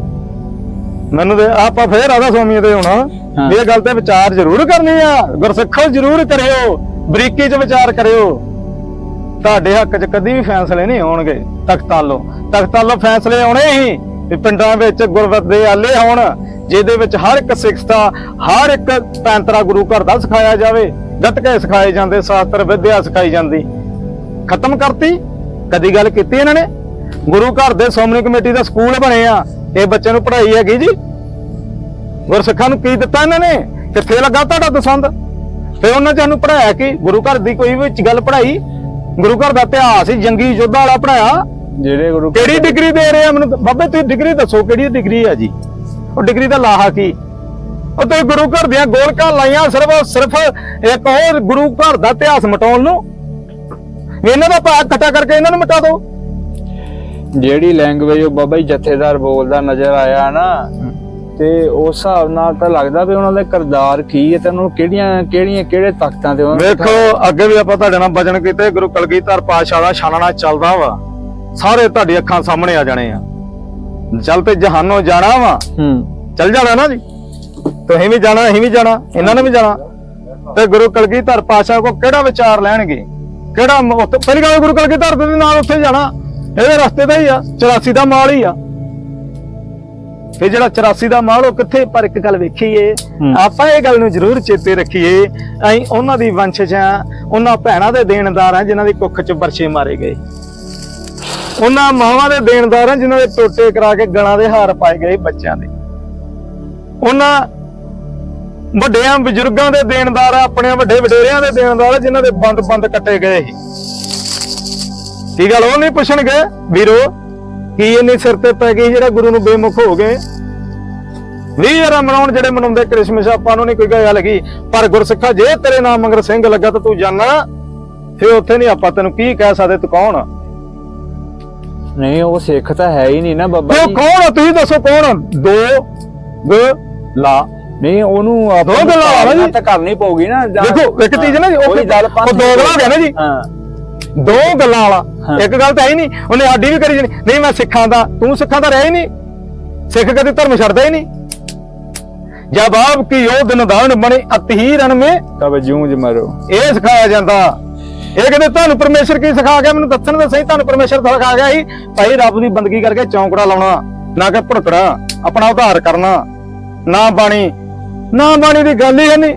ਮੈਨੂੰ ਤੇ ਆਪਾਂ ਫੇਰ ਆਦਾ ਸੋਮੀ ਤੇ ਹੁਣ। ਇਹ ਗੱਲ ਤੇ ਵਿਚਾਰ ਜ਼ਰੂਰ ਕਰਨੀ ਆ। ਗੁਰਸਿੱਖੋ ਜ਼ਰੂਰ ਕਰਿਓ। ਬਰੀਕੀ 'ਚ ਵਿਚਾਰ ਕਰਿਓ। ਤੁਹਾਡੇ ਹੱਕ 'ਚ ਕਦੀ ਵੀ ਫੈਸਲੇ ਨਹੀਂ ਹੋਣਗੇ। ਤਖਤਾਂ ਲੋ ਤਖਤਾਂ ਲੋ ਫੈਸਲੇ ਆਉਣੇ ਹੀ। ਵੀ ਪਿੰਡਾਂ ਵਿੱਚ ਗੁਰਬਤ ਦੇ ਆਲੇ ਹੋਣ ਜਿਹਦੇ ਵਿੱਚ ਹਰ ਇੱਕ ਸਿੱਖ ਦਾ ਹਰ ਇੱਕ ਪੈਂਤਰਾ ਗੁਰੂ ਘਰ ਦਾ ਸਿਖਾਇਆ ਜਾਵੇ। ਗੱਤਕੇ ਸਿਖਾਏ ਜਾਂਦੇ ਸ਼ਾਸਤਰ ਵਿਦਿਆ ਸਿਖਾਈ ਜਾਂਦੀ। ਖਤਮ ਕਰਤੀ। ਕਦੀ ਗੱਲ ਕੀਤੀ ਇਹਨਾਂ ਨੇ? ਗੁਰੂ ਘਰ ਦੇ ਸ਼੍ਰੋਮਣੀ ਕਮੇਟੀ ਦਾ ਸਕੂਲ ਬਣੇ ਆ ਇਹ ਬੱਚੇ ਨੂੰ ਪੜ੍ਹਾਈ ਹੈਗੀ ਜੀ। ਗੁਰਸਿੱਖਾਂ ਨੂੰ ਕੀ ਦਿੱਤਾ ਇਹਨਾਂ ਨੇ? ਕਿੱਥੇ ਲੱਗਾ ਤੁਹਾਡਾ ਦਸੰਦ? ਤੇ ਉਹਨਾਂ ਚ ਸਾਨੂੰ ਪੜਾਇਆ ਕੀ ਗੁਰੂ ਘਰ ਦੀ ਕੋਈ ਵੀ ਗੱਲ ਪੜਾਈ ਗੁਰੂ ਘਰ ਦਾ ਇਤਿਹਾਸ ਹੀ ਜੰਗੀ ਯੁੱਧ ਵਾਲਾ ਪੜਾਇਆ ਜਿਹੜੇ ਗੁਰੂ ਕਿਹੜੀ ਡਿਗਰੀ ਦੇ ਰਹੇ ਆ? ਮੈਨੂੰ ਬਾਬੇ ਤੁਸੀਂ ਡਿਗਰੀ ਦੱਸੋ ਕਿਹੜੀ ਡਿਗਰੀ ਹੈ ਜੀ? ਉਹ ਡਿਗਰੀ ਦਾ ਲਾਹਾ ਕੀ? ਉਹ ਤੇ ਗੁਰੂ ਘਰ ਦੀਆਂ ਗੋਲਕਾਂ ਲਾਈਆਂ ਸਿਰਫ ਸਿਰਫ ਇੱਕ ਹੋਰ ਗੁਰੂ ਘਰ ਦਾ ਇਤਿਹਾਸ ਮਟਾਉਣ ਨੂੰ। ਇਹਨਾਂ ਦਾ ਭਾਗ ਇਕੱਠਾ ਕਰਕੇ ਇਹਨਾਂ ਨੂੰ ਮਿਟਾ ਦਿਓ। ਜਿਹੜੀ ਲੈਂਗੁਏਜ ਉਹ ਬਾਬਾ ਜੀ ਜਥੇਦਾਰ ਬੋਲਦਾ ਨਜ਼ਰ ਆਇਆ ਨਾ ਤੇ ਉਸ ਹਿਸਾਬ ਨਾਲ ਤਾਂ ਲੱਗਦਾ ਵੀ ਉਹਨਾਂ ਦਾ ਕਿਰਦਾਰ ਕੀ ਹੈ ਤੇ ਉਹਨਾਂ ਨੂੰ ਕਿਹੜੀਆਂ ਕਿਹੜੀਆਂ ਕਿਹੜੇ ਤਖਤਾਂ ਤੇ ਉਹਨਾਂ ਵੇਖੋ ਅੱਗੇ ਵੀ ਆਪਾਂ ਤੁਹਾਡੇ ਨਾਲ ਬਚਨ ਕੀਤੇ ਗੁਰੂ ਕਲਗੀਧਰ ਪਾਤਸ਼ਾਹ ਦਾ ਚੱਲਦਾ ਵਾ। ਸਾਰੇ ਤੁਹਾਡੀ ਅੱਖਾਂ ਸਾਹਮਣੇ ਆ ਜਾਣੇ ਆ। ਚੱਲ ਤੇ ਜਹਾਨੋਂ ਜਾਣਾ ਵਾ। ਹੂੰ। ਚੱਲ ਜਾਣਾ ਨਾ ਜੀ। ਤੁਸੀਂ ਵੀ ਜਾਣਾ ਅਸੀਂ ਵੀ ਜਾਣਾ ਇਹਨਾਂ ਨੇ ਵੀ ਜਾਣਾ। ਤੇ ਗੁਰੂ ਕਲਗੀਧਰ ਪਾਤਸ਼ਾਹ ਕੋ ਕਿਹੜਾ ਵਿਚਾਰ ਲੈਣਗੇ? ਕਿਹੜਾ ਪਹਿਲੀ ਗੱਲ ਗੁਰੂ ਕਲਗੀਧਰ ਦੇ ਨਾਲ ਉੱਥੇ ਜਾਣਾ। ਇਹਦੇ ਰਸਤੇ ਦਾ ਹੀ ਆ 84 ਦਾ ਮਾਲ ਹੀ ਆ। ਇਹ ਜਿਹੜਾ 84 ਦਾ ਮਾਲ ਉਹ ਕਿੱਥੇ? ਪਰ ਇੱਕ ਗੱਲ ਵੇਖੀਏ। ਆਪਾਂ ਇਹ ਗੱਲ ਨੂੰ ਜ਼ਰੂਰ ਚੇਤੇ ਰੱਖੀਏ ਅਸੀਂ ਉਹਨਾਂ ਦੀ ਵੰਸ਼ਜ ਆ ਉਹਨਾਂ ਭੈਣਾਂ ਦੇ ਦੇਣਦਾਰ ਆ ਜਿਨ੍ਹਾਂ ਦੀ ਕੁੱਖ 'ਚ ਵਰਸ਼ੇ ਮਾਰੇ ਗਏ। ਉਹਨਾਂ ਮਾਵਾਂ ਦੇ ਦੇਣਦਾਰ ਆ ਜਿਨ੍ਹਾਂ ਦੇ ਟੋਟੇ ਕਰਾ ਕੇ ਗਲਾਂ ਦੇ ਹਾਰ ਪਾਏ ਗਏ ਬੱਚਿਆਂ ਦੇ। ਉਹਨਾਂ ਵੱਡਿਆਂ ਬਜ਼ੁਰਗਾਂ ਦੇ ਦੇਣਦਾਰ ਆ ਆਪਣੇ ਵੱਡੇ ਵਡੇਰਿਆਂ ਦੇ ਦੇਣਦਾਰ ਆ ਜਿਨ੍ਹਾਂ ਦੇ ਬੰਦ ਬੰਦ ਕੱਟੇ ਗਏ ਸੀ। ਕੀ ਗੱਲ ਉਹ ਨਹੀਂ ਪੁੱਛਣਗੇ? ਵੀਰੋ ਕੀ ਇੰਨੀ ਸਿਰ ਤੇ ਪੈ ਗਈ ਜਿਹੜਾ ਗੁਰੂ ਨੂੰ ਬੇਮੁਖ ਹੋ ਗਏ? ਵੀ ਯਾਰ ਮਨਾਉਣ ਜਿਹੜੇ ਮਨਾਉਂਦੇ ਕ੍ਰਿਸਮਸ ਆਪਾਂ ਨੂੰ ਨਹੀਂ ਕੋਈ ਗੱਲ ਲੱਗੀ ਪਰ ਗੁਰਸਿੱਖਾ ਜੇ ਤੇਰੇ ਨਾਮ ਮੰਗਰ ਸਿੰਘ ਲੱਗਾ ਤਾਂ ਤੂੰ ਜਾਣਾ। ਫੇ ਉੱਥੇ ਨਹੀਂ ਆਪਾਂ ਤੈਨੂੰ ਕੀ ਕਹਿ ਸਕਦੇ ਤੂੰ ਕੌਣ ਆ? ਨਹੀਂ ਉਹ ਸਿੱਖ ਤਾਂ ਹੈ ਹੀ ਨਹੀਂ ਨਾ ਬਾਬਾ ਉਹ ਜੀ। ਕੌਣ ਆ? ਤੁਸੀਂ ਦੱਸੋ ਕੌਣ? ਦੋ ਗ ਲਾ। ਨਹੀਂ ਉਹਨੂੰ ਆਪਾਂ ਦੋ ਗੱਲਾਂ। ਤਾਂ ਕਰਨੀ ਪਊਗੀ ਨਾ ਦੇਖੋ ਇੱਕ ਚੀਜ਼ ਨਾ ਉਹ ਉਹੀ ਉਹ ਦੋ ਗੱਲਾਂ ਹੋ ਨਾ ਜੀ। ਹਾਂ। ਦੋ ਗੱਲਾਂ ਵਾਲਾ। ਇੱਕ ਗੱਲ ਤਾਂ ਹੈ ਨਹੀਂ ਉਹਨੇ ਸਾਡੀ ਵੀ ਕਰੀ ਜਾਣੀ। ਨਹੀਂ ਮੈਂ ਸਿੱਖਾਂ ਦਾ ਤੂੰ ਸਿੱਖਾਂ ਦਾ ਰਹਿ ਹੀ ਨਹੀਂ। ਸਿੱਖ ਕਦੇ ਧਰਮ ਛੱਡਦਾ ਹੀ ਨਹੀਂ। ਜਦ ਆਪ ਕੀ ਉਹ ਦਿਨ ਦਾਣ ਬਣੇ ਅਤਹੀ ਰਣ ਮੇ ਤਬ ਜੂਝ ਮਰੋ। ਇਹ ਸਿਖਾਇਆ ਜਾਂਦਾ। ਇਹ ਕਹਿੰਦੇ ਤੁਹਾਨੂੰ ਪਰਮੇਸ਼ਰ ਕੀ ਸਿਖਾ ਗਿਆ? ਮੈਨੂੰ ਦੱਸਣ ਦੇ ਸਹੀ ਤੁਹਾਨੂੰ ਪਰਮੇਸ਼ਰ ਸਿਖਾ ਗਿਆ ਸੀ। ਭਾਈ ਰੱਬ ਦੀ ਬੰਦਗੀ ਕਰਕੇ ਚੌਂਕੜਾ ਲਾਉਣਾ ਨਾ ਕਿ ਭੜਕਣਾ ਆਪਣਾ ਉਧਾਰ ਕਰਨਾ। ਨਾ ਬਾਣੀ ਨਾ ਬਾਣੀ ਦੀ ਗੱਲ ਹੀ ਹੈ ਨਹੀਂ।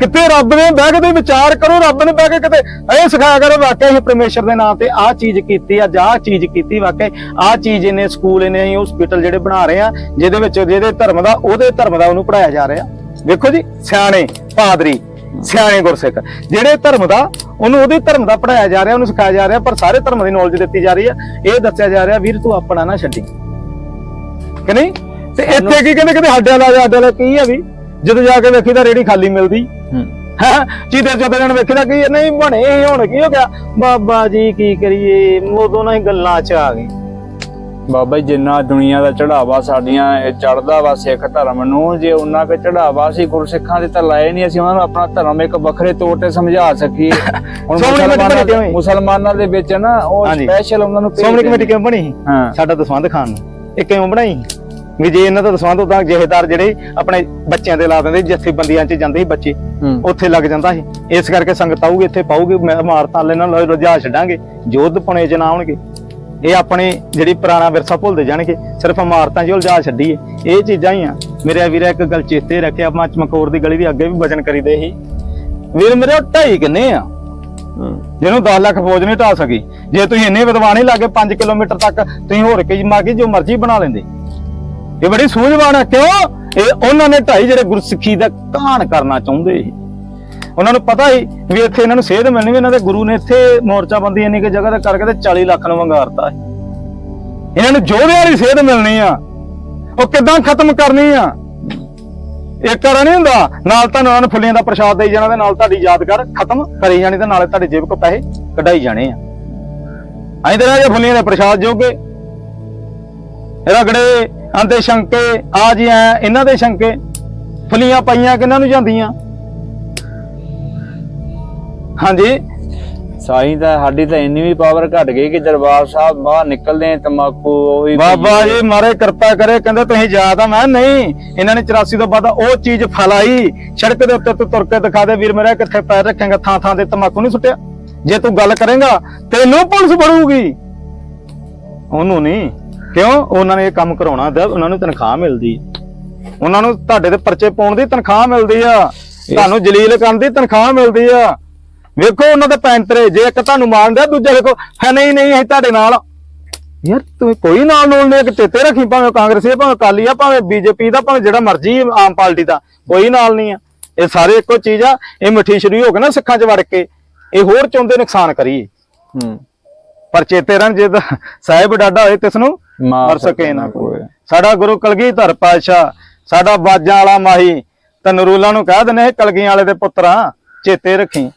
ਕਿਤੇ ਰੱਬ ਨੇ ਬਹਿ ਕੇ ਤੇ ਵਿਚਾਰ ਕਰੋ ਰੱਬ ਨੇ ਬਹਿ ਕੇ ਕਿਤੇ ਇਹ ਸਿਖਾਇਆ ਕਰੋ ਵਾਕਿਆ ਹੀ ਪਰਮੇਸ਼ਰ ਦੇ ਨਾਮ ਤੇ ਆਹ ਚੀਜ਼ ਕੀਤੀ ਅੱਜ ਆਹ ਚੀਜ਼ ਕੀਤੀ ਵਾਕਿਆ ਆਹ ਚੀਜ਼ ਇਹਨੇ ਸਕੂਲ ਇਹਨੇ ਅਸੀਂ ਹਸਪੀਟਲ ਜਿਹੜੇ ਬਣਾ ਰਹੇ ਆ ਜਿਹਦੇ ਵਿੱਚ ਜਿਹਦੇ ਧਰਮ ਦਾ ਉਹਦੇ ਧਰਮ ਦਾ ਉਹਨੂੰ ਪੜਾਇਆ ਜਾ ਰਿਹਾ। ਵੇਖੋ ਜੀ ਸਿਆਣੇ ਪਾਦਰੀ ਸਿਆਣੇ ਗੁਰਸਿੱਖ ਜਿਹੜੇ ਧਰਮ ਦਾ ਉਹਨੂੰ ਉਹਦੇ ਧਰਮ ਦਾ ਪੜਾਇਆ ਜਾ ਰਿਹਾ ਉਹਨੂੰ ਸਿਖਾਇਆ ਜਾ ਰਿਹਾ ਪਰ ਸਾਰੇ ਧਰਮ ਦੀ ਨੌਲੇਜ ਦਿੱਤੀ ਜਾ ਰਹੀ ਆ ਇਹ ਦੱਸਿਆ ਜਾ ਰਿਹਾ ਵੀਰ ਤੂੰ ਆਪਣਾ ਨਾ ਛੱਡੀ। ਕਿ ਨਹੀਂ? ਤੇ ਇੱਥੇ ਕੀ ਕਹਿੰਦੇ ਕਿਤੇ ਹੱਡਿਆਂ ਲਾ ਜਾ ਹੱਡਿਆਂ ਲਾ ਕੀ ਆ ਵੀ? ਜਦੋਂ ਜਾ ਕੇ ਵੇਖੀ ਤਾਂ ਰੇੜੀ ਖਾਲੀ ਮਿਲਦੀ। ਹੂੰ ਜਿਹਦੇ ਜਦੋਂ ਜਣ ਵੇਖਦਾ ਕੀ ਨਹੀਂ ਬਣੇ ਇਹ ਹੁਣ ਕੀ ਹੋ ਗਿਆ? ਬਾਬਾ ਜੀ ਕੀ ਕਰੀਏ? ਉਦੋਂ ਨਾ ਹੀ ਗੱਲਾਂ ਚ ਆ ਗਏ ਬਾਬਾ ਜਿੰਨਾ ਦੁਨੀਆ ਦਾ ਚੜਾਵਾ ਸਾਡੀਆਂ ਇਹ ਚੜਦਾ ਵਾ ਸਿੱਖ ਧਰਮ ਨੂੰ ਜੇ ਉਹਨਾਂ ਕੇ ਚੜਾਵਾ ਸੀ ਗੁਰਸਿੱਖਾਂ ਦੇ ਤਾਂ ਲਾਏ ਨਹੀਂ ਅਸੀਂ ਉਹਨਾਂ ਨੂੰ ਆਪਣਾ ਧਰਮ ਇੱਕ ਵੱਖਰੇ ਤੌਰ ਤੇ ਸਮਝਾ ਸਕੀਏ। ਹੁਣ ਮੁਸਲਮਾਨਾਂ ਦੇ ਵਿੱਚ ਨਾ ਉਹ ਹਾਂਜੀ। ਸਪੈਸ਼ਲ ਉਹਨਾਂ ਨੂੰ ਸੋਮਣੀ। ਕਮੇਟੀ ਕਿਉਂ ਬਣੀ? ਸਾਡਾ ਦਸਵੰਧ ਖਾਨ ਨੂੰ। ਇਹ ਕਿਉਂ ਬਣਾਈ? ਵੀ ਜੇ ਇਹਨਾਂ ਦਾ ਦਸਵੰਧ ਉਦਾਂ ਜਹੇਦਾਰ ਜਿਹੜੇ ਆਪਣੇ ਬੱਚਿਆਂ ਦੇ ਲਾ ਦਿੰਦੇ ਜਥੇਬੰਦੀਆਂ 'ਚ ਜਾਂਦੇ ਸੀ ਬੱਚੇ ਉੱਥੇ ਲੱਗ ਜਾਂਦਾ ਸੀ। ਇਸ ਕਰਕੇ ਸੰਗਤ ਆਊਗੀ ਇੱਥੇ ਪਾਊਗੀ ਮੈਂ ਮਾਰਤਾਂ ਲੈ ਨਾਲ ਰਜਾ ਛੱਡਾਂਗੇ ਜੋਧ ਪੁਣੇ ਚ ਨਾ ਆਉਣਗੇ। ਇਹ ਆਪਣੇ ਜਿਹੜੀ ਪੁਰਾਣਾ ਵਿਰਸਾ ਭੁੱਲਦੇ ਜਾਣਗੇ ਸਿਰਫ ਇਮਾਰਤਾਂ 'ਚ ਉਲਝਾ ਛੱਡੀਏ। ਇਹ ਚੀਜ਼ਾਂ ਹੀ ਆ। ਮੇਰੇ ਵੀਰੇ ਇੱਕ ਗੱਲ ਚੇਤੇ ਰੱਖਿਆ ਆਪਾਂ ਚਮਕੌਰ ਦੀ ਗਲੀ ਦੇ ਅੱਗੇ ਵੀ ਵਜਨ ਕਰੀਦੇ ਸੀ। ਵੀਰ ਮੇਰੇ ਢਾਈ ਕਿੰਨੇ ਆ? ਜਿਹਨੂੰ 10 ਲੱਖ ਫੌਜ ਨਹੀਂ ਢਾ ਸਕੀ। ਜੇ ਤੁਸੀਂ ਇੰਨੇ ਵਿਦਵਾਨ ਹੀ ਲਾਗੇ 5 ਕਿਲੋਮੀਟਰ ਤੱਕ ਤੁਸੀਂ ਹੋਰ ਕੇ ਮਾਗੀ ਜੋ ਮਰਜ਼ੀ ਬਣਾ ਲੈਂਦੇ। ਇਹ ਬੜੀ ਸੂਝਵਾਨ ਹੈ ਕਿਉਂ? ਇਹ ਉਹਨਾਂ ਨੇ ਢਾਈ ਜਿਹੜੇ ਗੁਰਸਿੱਖੀ ਦਾ ਕਾਣ ਕਰਨਾ ਚਾਹੁੰਦੇ ਸੀ। ਉਹਨਾਂ ਨੂੰ ਪਤਾ ਹੀ ਵੀ ਇੱਥੇ ਇਹਨਾਂ ਨੂੰ ਸੇਧ ਮਿਲਣੀ ਵੀ ਇਹਨਾਂ ਦੇ ਗੁਰੂ ਨੇ ਇੱਥੇ ਮੋਰਚਾਬੰਦੀ ਇੰਨੀ ਕਿ ਜਗ੍ਹਾ ਤੇ ਕਰਕੇ ਤੇ 40 ਲੱਖ ਨੂੰ ਵੰਗਾਰਤਾ ਸੀ। ਇਹਨਾਂ ਨੂੰ ਜੋਧਿਆਂ ਦੀ ਸੇਧ ਮਿਲਣੀ ਆ, ਉਹ ਕਿੱਦਾਂ ਖਤਮ ਕਰਨੀ ਆ? ਇਹ ਕਰਾ ਨਹੀਂ ਹੁੰਦਾ, ਨਾਲ ਤੁਹਾਨੂੰ ਉਹਨਾਂ ਨੂੰ ਫੁੱਲੀਆਂ ਦਾ ਪ੍ਰਸ਼ਾਦ ਦੇਈ ਜਾਣਾ ਤੇ ਨਾਲ ਤੁਹਾਡੀ ਯਾਦਗਾਰ ਖਤਮ ਕਰੀ ਜਾਣੀ ਤੇ ਨਾਲੇ ਤੁਹਾਡੇ ਜੇਬ ਕੋ ਪੈਸੇ ਕਢਾਈ ਜਾਣੇ ਆ। ਅਸੀਂ ਤੇ ਰਾਜੇ ਫੁੱਲੀਆਂ ਦੇ ਪ੍ਰਸ਼ਾਦ ਜੋਗੇ। ਰਗੜੇ ਆਂਦੇ ਸ਼ੰਕੇ ਆ ਜੀ ਐ ਇਹਨਾਂ ਦੇ ਸ਼ੰਕੇ। ਫੁੱਲੀਆਂ ਪਾਈਆਂ ਕਿਹਨਾਂ ਨੂੰ ਜਾਂਦੀਆਂ? ਹਾਂਜੀ। ਸਾਈ ਤਾਂ ਸਾਡੀ ਤਾਂ ਇੰਨੀ ਵੀ ਪਾਵਰ ਘਟ ਗਈ ਕਿ ਦਰਬਾਰ ਸਾਹਿਬ ਬਾਹਰ ਨਿਕਲਦੇ ਆ ਤਮਾਕੂ ਉਹੀ ਬਾਬਾ ਜੀ ਮਾਰੇ ਕਿਰਪਾ ਕਰੇ ਕਹਿੰਦੇ ਤੁਸੀਂ ਯਾਦ ਆ ਮੈਂ ਨਹੀਂ ਇਹਨਾਂ ਨੇ 84 ਤੋਂ ਬਾਅਦ ਉਹ ਚੀਜ਼ ਫਲਾਈ। ਸੜਕ ਦੇ ਉੱਤੇ ਤੂੰ ਤੁਰ ਕੇ ਦਿਖਾ ਦੇ ਵੀਰ ਮੇਰਾ ਕਿੱਥੇ ਪੈਰ ਰੱਖੇਗਾ ਥਾਂ ਥਾਂ ਤੇ ਤਮਾਕੂ ਨਹੀਂ ਸੁੱਟਿਆ। ਜੇ ਤੂੰ ਗੱਲ ਕਰੇਗਾ ਤੈਨੂੰ ਪੁਲਿਸ ਫੜੂਗੀ। ਉਹਨੂੰ ਨਹੀਂ। ਕਿਉਂ? ਉਹਨਾਂ ਨੇ ਇਹ ਕੰਮ ਕਰਾਉਣਾ ਤੇ ਉਹਨਾਂ ਨੂੰ ਤਨਖਾਹ ਮਿਲਦੀ। ਉਹਨਾਂ ਨੂੰ ਤੁਹਾਡੇ ਤੇ ਪਰਚੇ ਪਾਉਣ ਦੀ ਤਨਖਾਹ ਮਿਲਦੀ ਆ। ਤੁਹਾਨੂੰ ਜਲੀਲ ਕਰਨ ਦੀ ਤਨਖਾਹ ਮਿਲਦੀ ਆ। ਵੇਖੋ ਉਹਨਾਂ ਦੇ ਪੈਂਤਰੇ ਜੇ ਇੱਕ ਤੁਹਾਨੂੰ ਮਾਰਨ ਦਿਆ ਦੂਜਾ ਵੇਖੋ ਹੈ ਨਹੀਂ ਨਹੀਂ ਅਸੀਂ ਤੁਹਾਡੇ ਨਾਲ। ਯਾਰ ਤੂੰ ਕੋਈ ਨਾਲ ਨੂਲ ਨੇ ਇੱਕ ਚੇਤੇ ਰੱਖੀ ਭਾਵੇਂ ਕਾਂਗਰਸੀ ਭਾਵੇਂ ਅਕਾਲੀ ਆ ਭਾਵੇਂ ਬੀਜੇਪੀ ਦਾ ਭਾਵੇਂ ਜਿਹੜਾ ਮਰਜ਼ੀ ਆਮ ਪਾਰਟੀ ਦਾ ਕੋਈ ਨਾਲ ਨਹੀਂ ਆ। ਇਹ ਸਾਰੇ ਇੱਕੋ ਚੀਜ਼ ਆ ਇਹ ਮਿੱਠੀ ਸ਼ੁਰੂ ਹੋ ਕੇ ਨਾ ਸਿੱਖਾਂ 'ਚ ਵੜ ਕੇ ਇਹ ਹੋਰ ਚਾਹੁੰਦੇ ਨੁਕਸਾਨ ਕਰੀਏ। ਹੂੰ। ਪਰ ਚੇਤੇ ਰਹਿਣ ਜੇ ਸਾਹਿਬ ਡਾਡਾ ਹੋਏ ਤਿਸ ਨੂੰ ਮਰ ਸਕੇ ਨਾ ਕੋਈ। ਸਾਡਾ ਗੁਰੂ ਕਲਗੀਧਰ ਪਾਤਸ਼ਾਹ ਸਾਡਾ ਬਾਜਾਂ ਵਾਲਾ ਮਾਹੀ ਤੇ ਨਰੂਲਾ ਨੂੰ ਕਹਿ ਦਿੰਦੇ ਕਲਗੀਆਂ ਵਾਲੇ ਦੇ ਪੁੱਤਰਾਂ ਚੇਤੇ ਰੱਖੀ।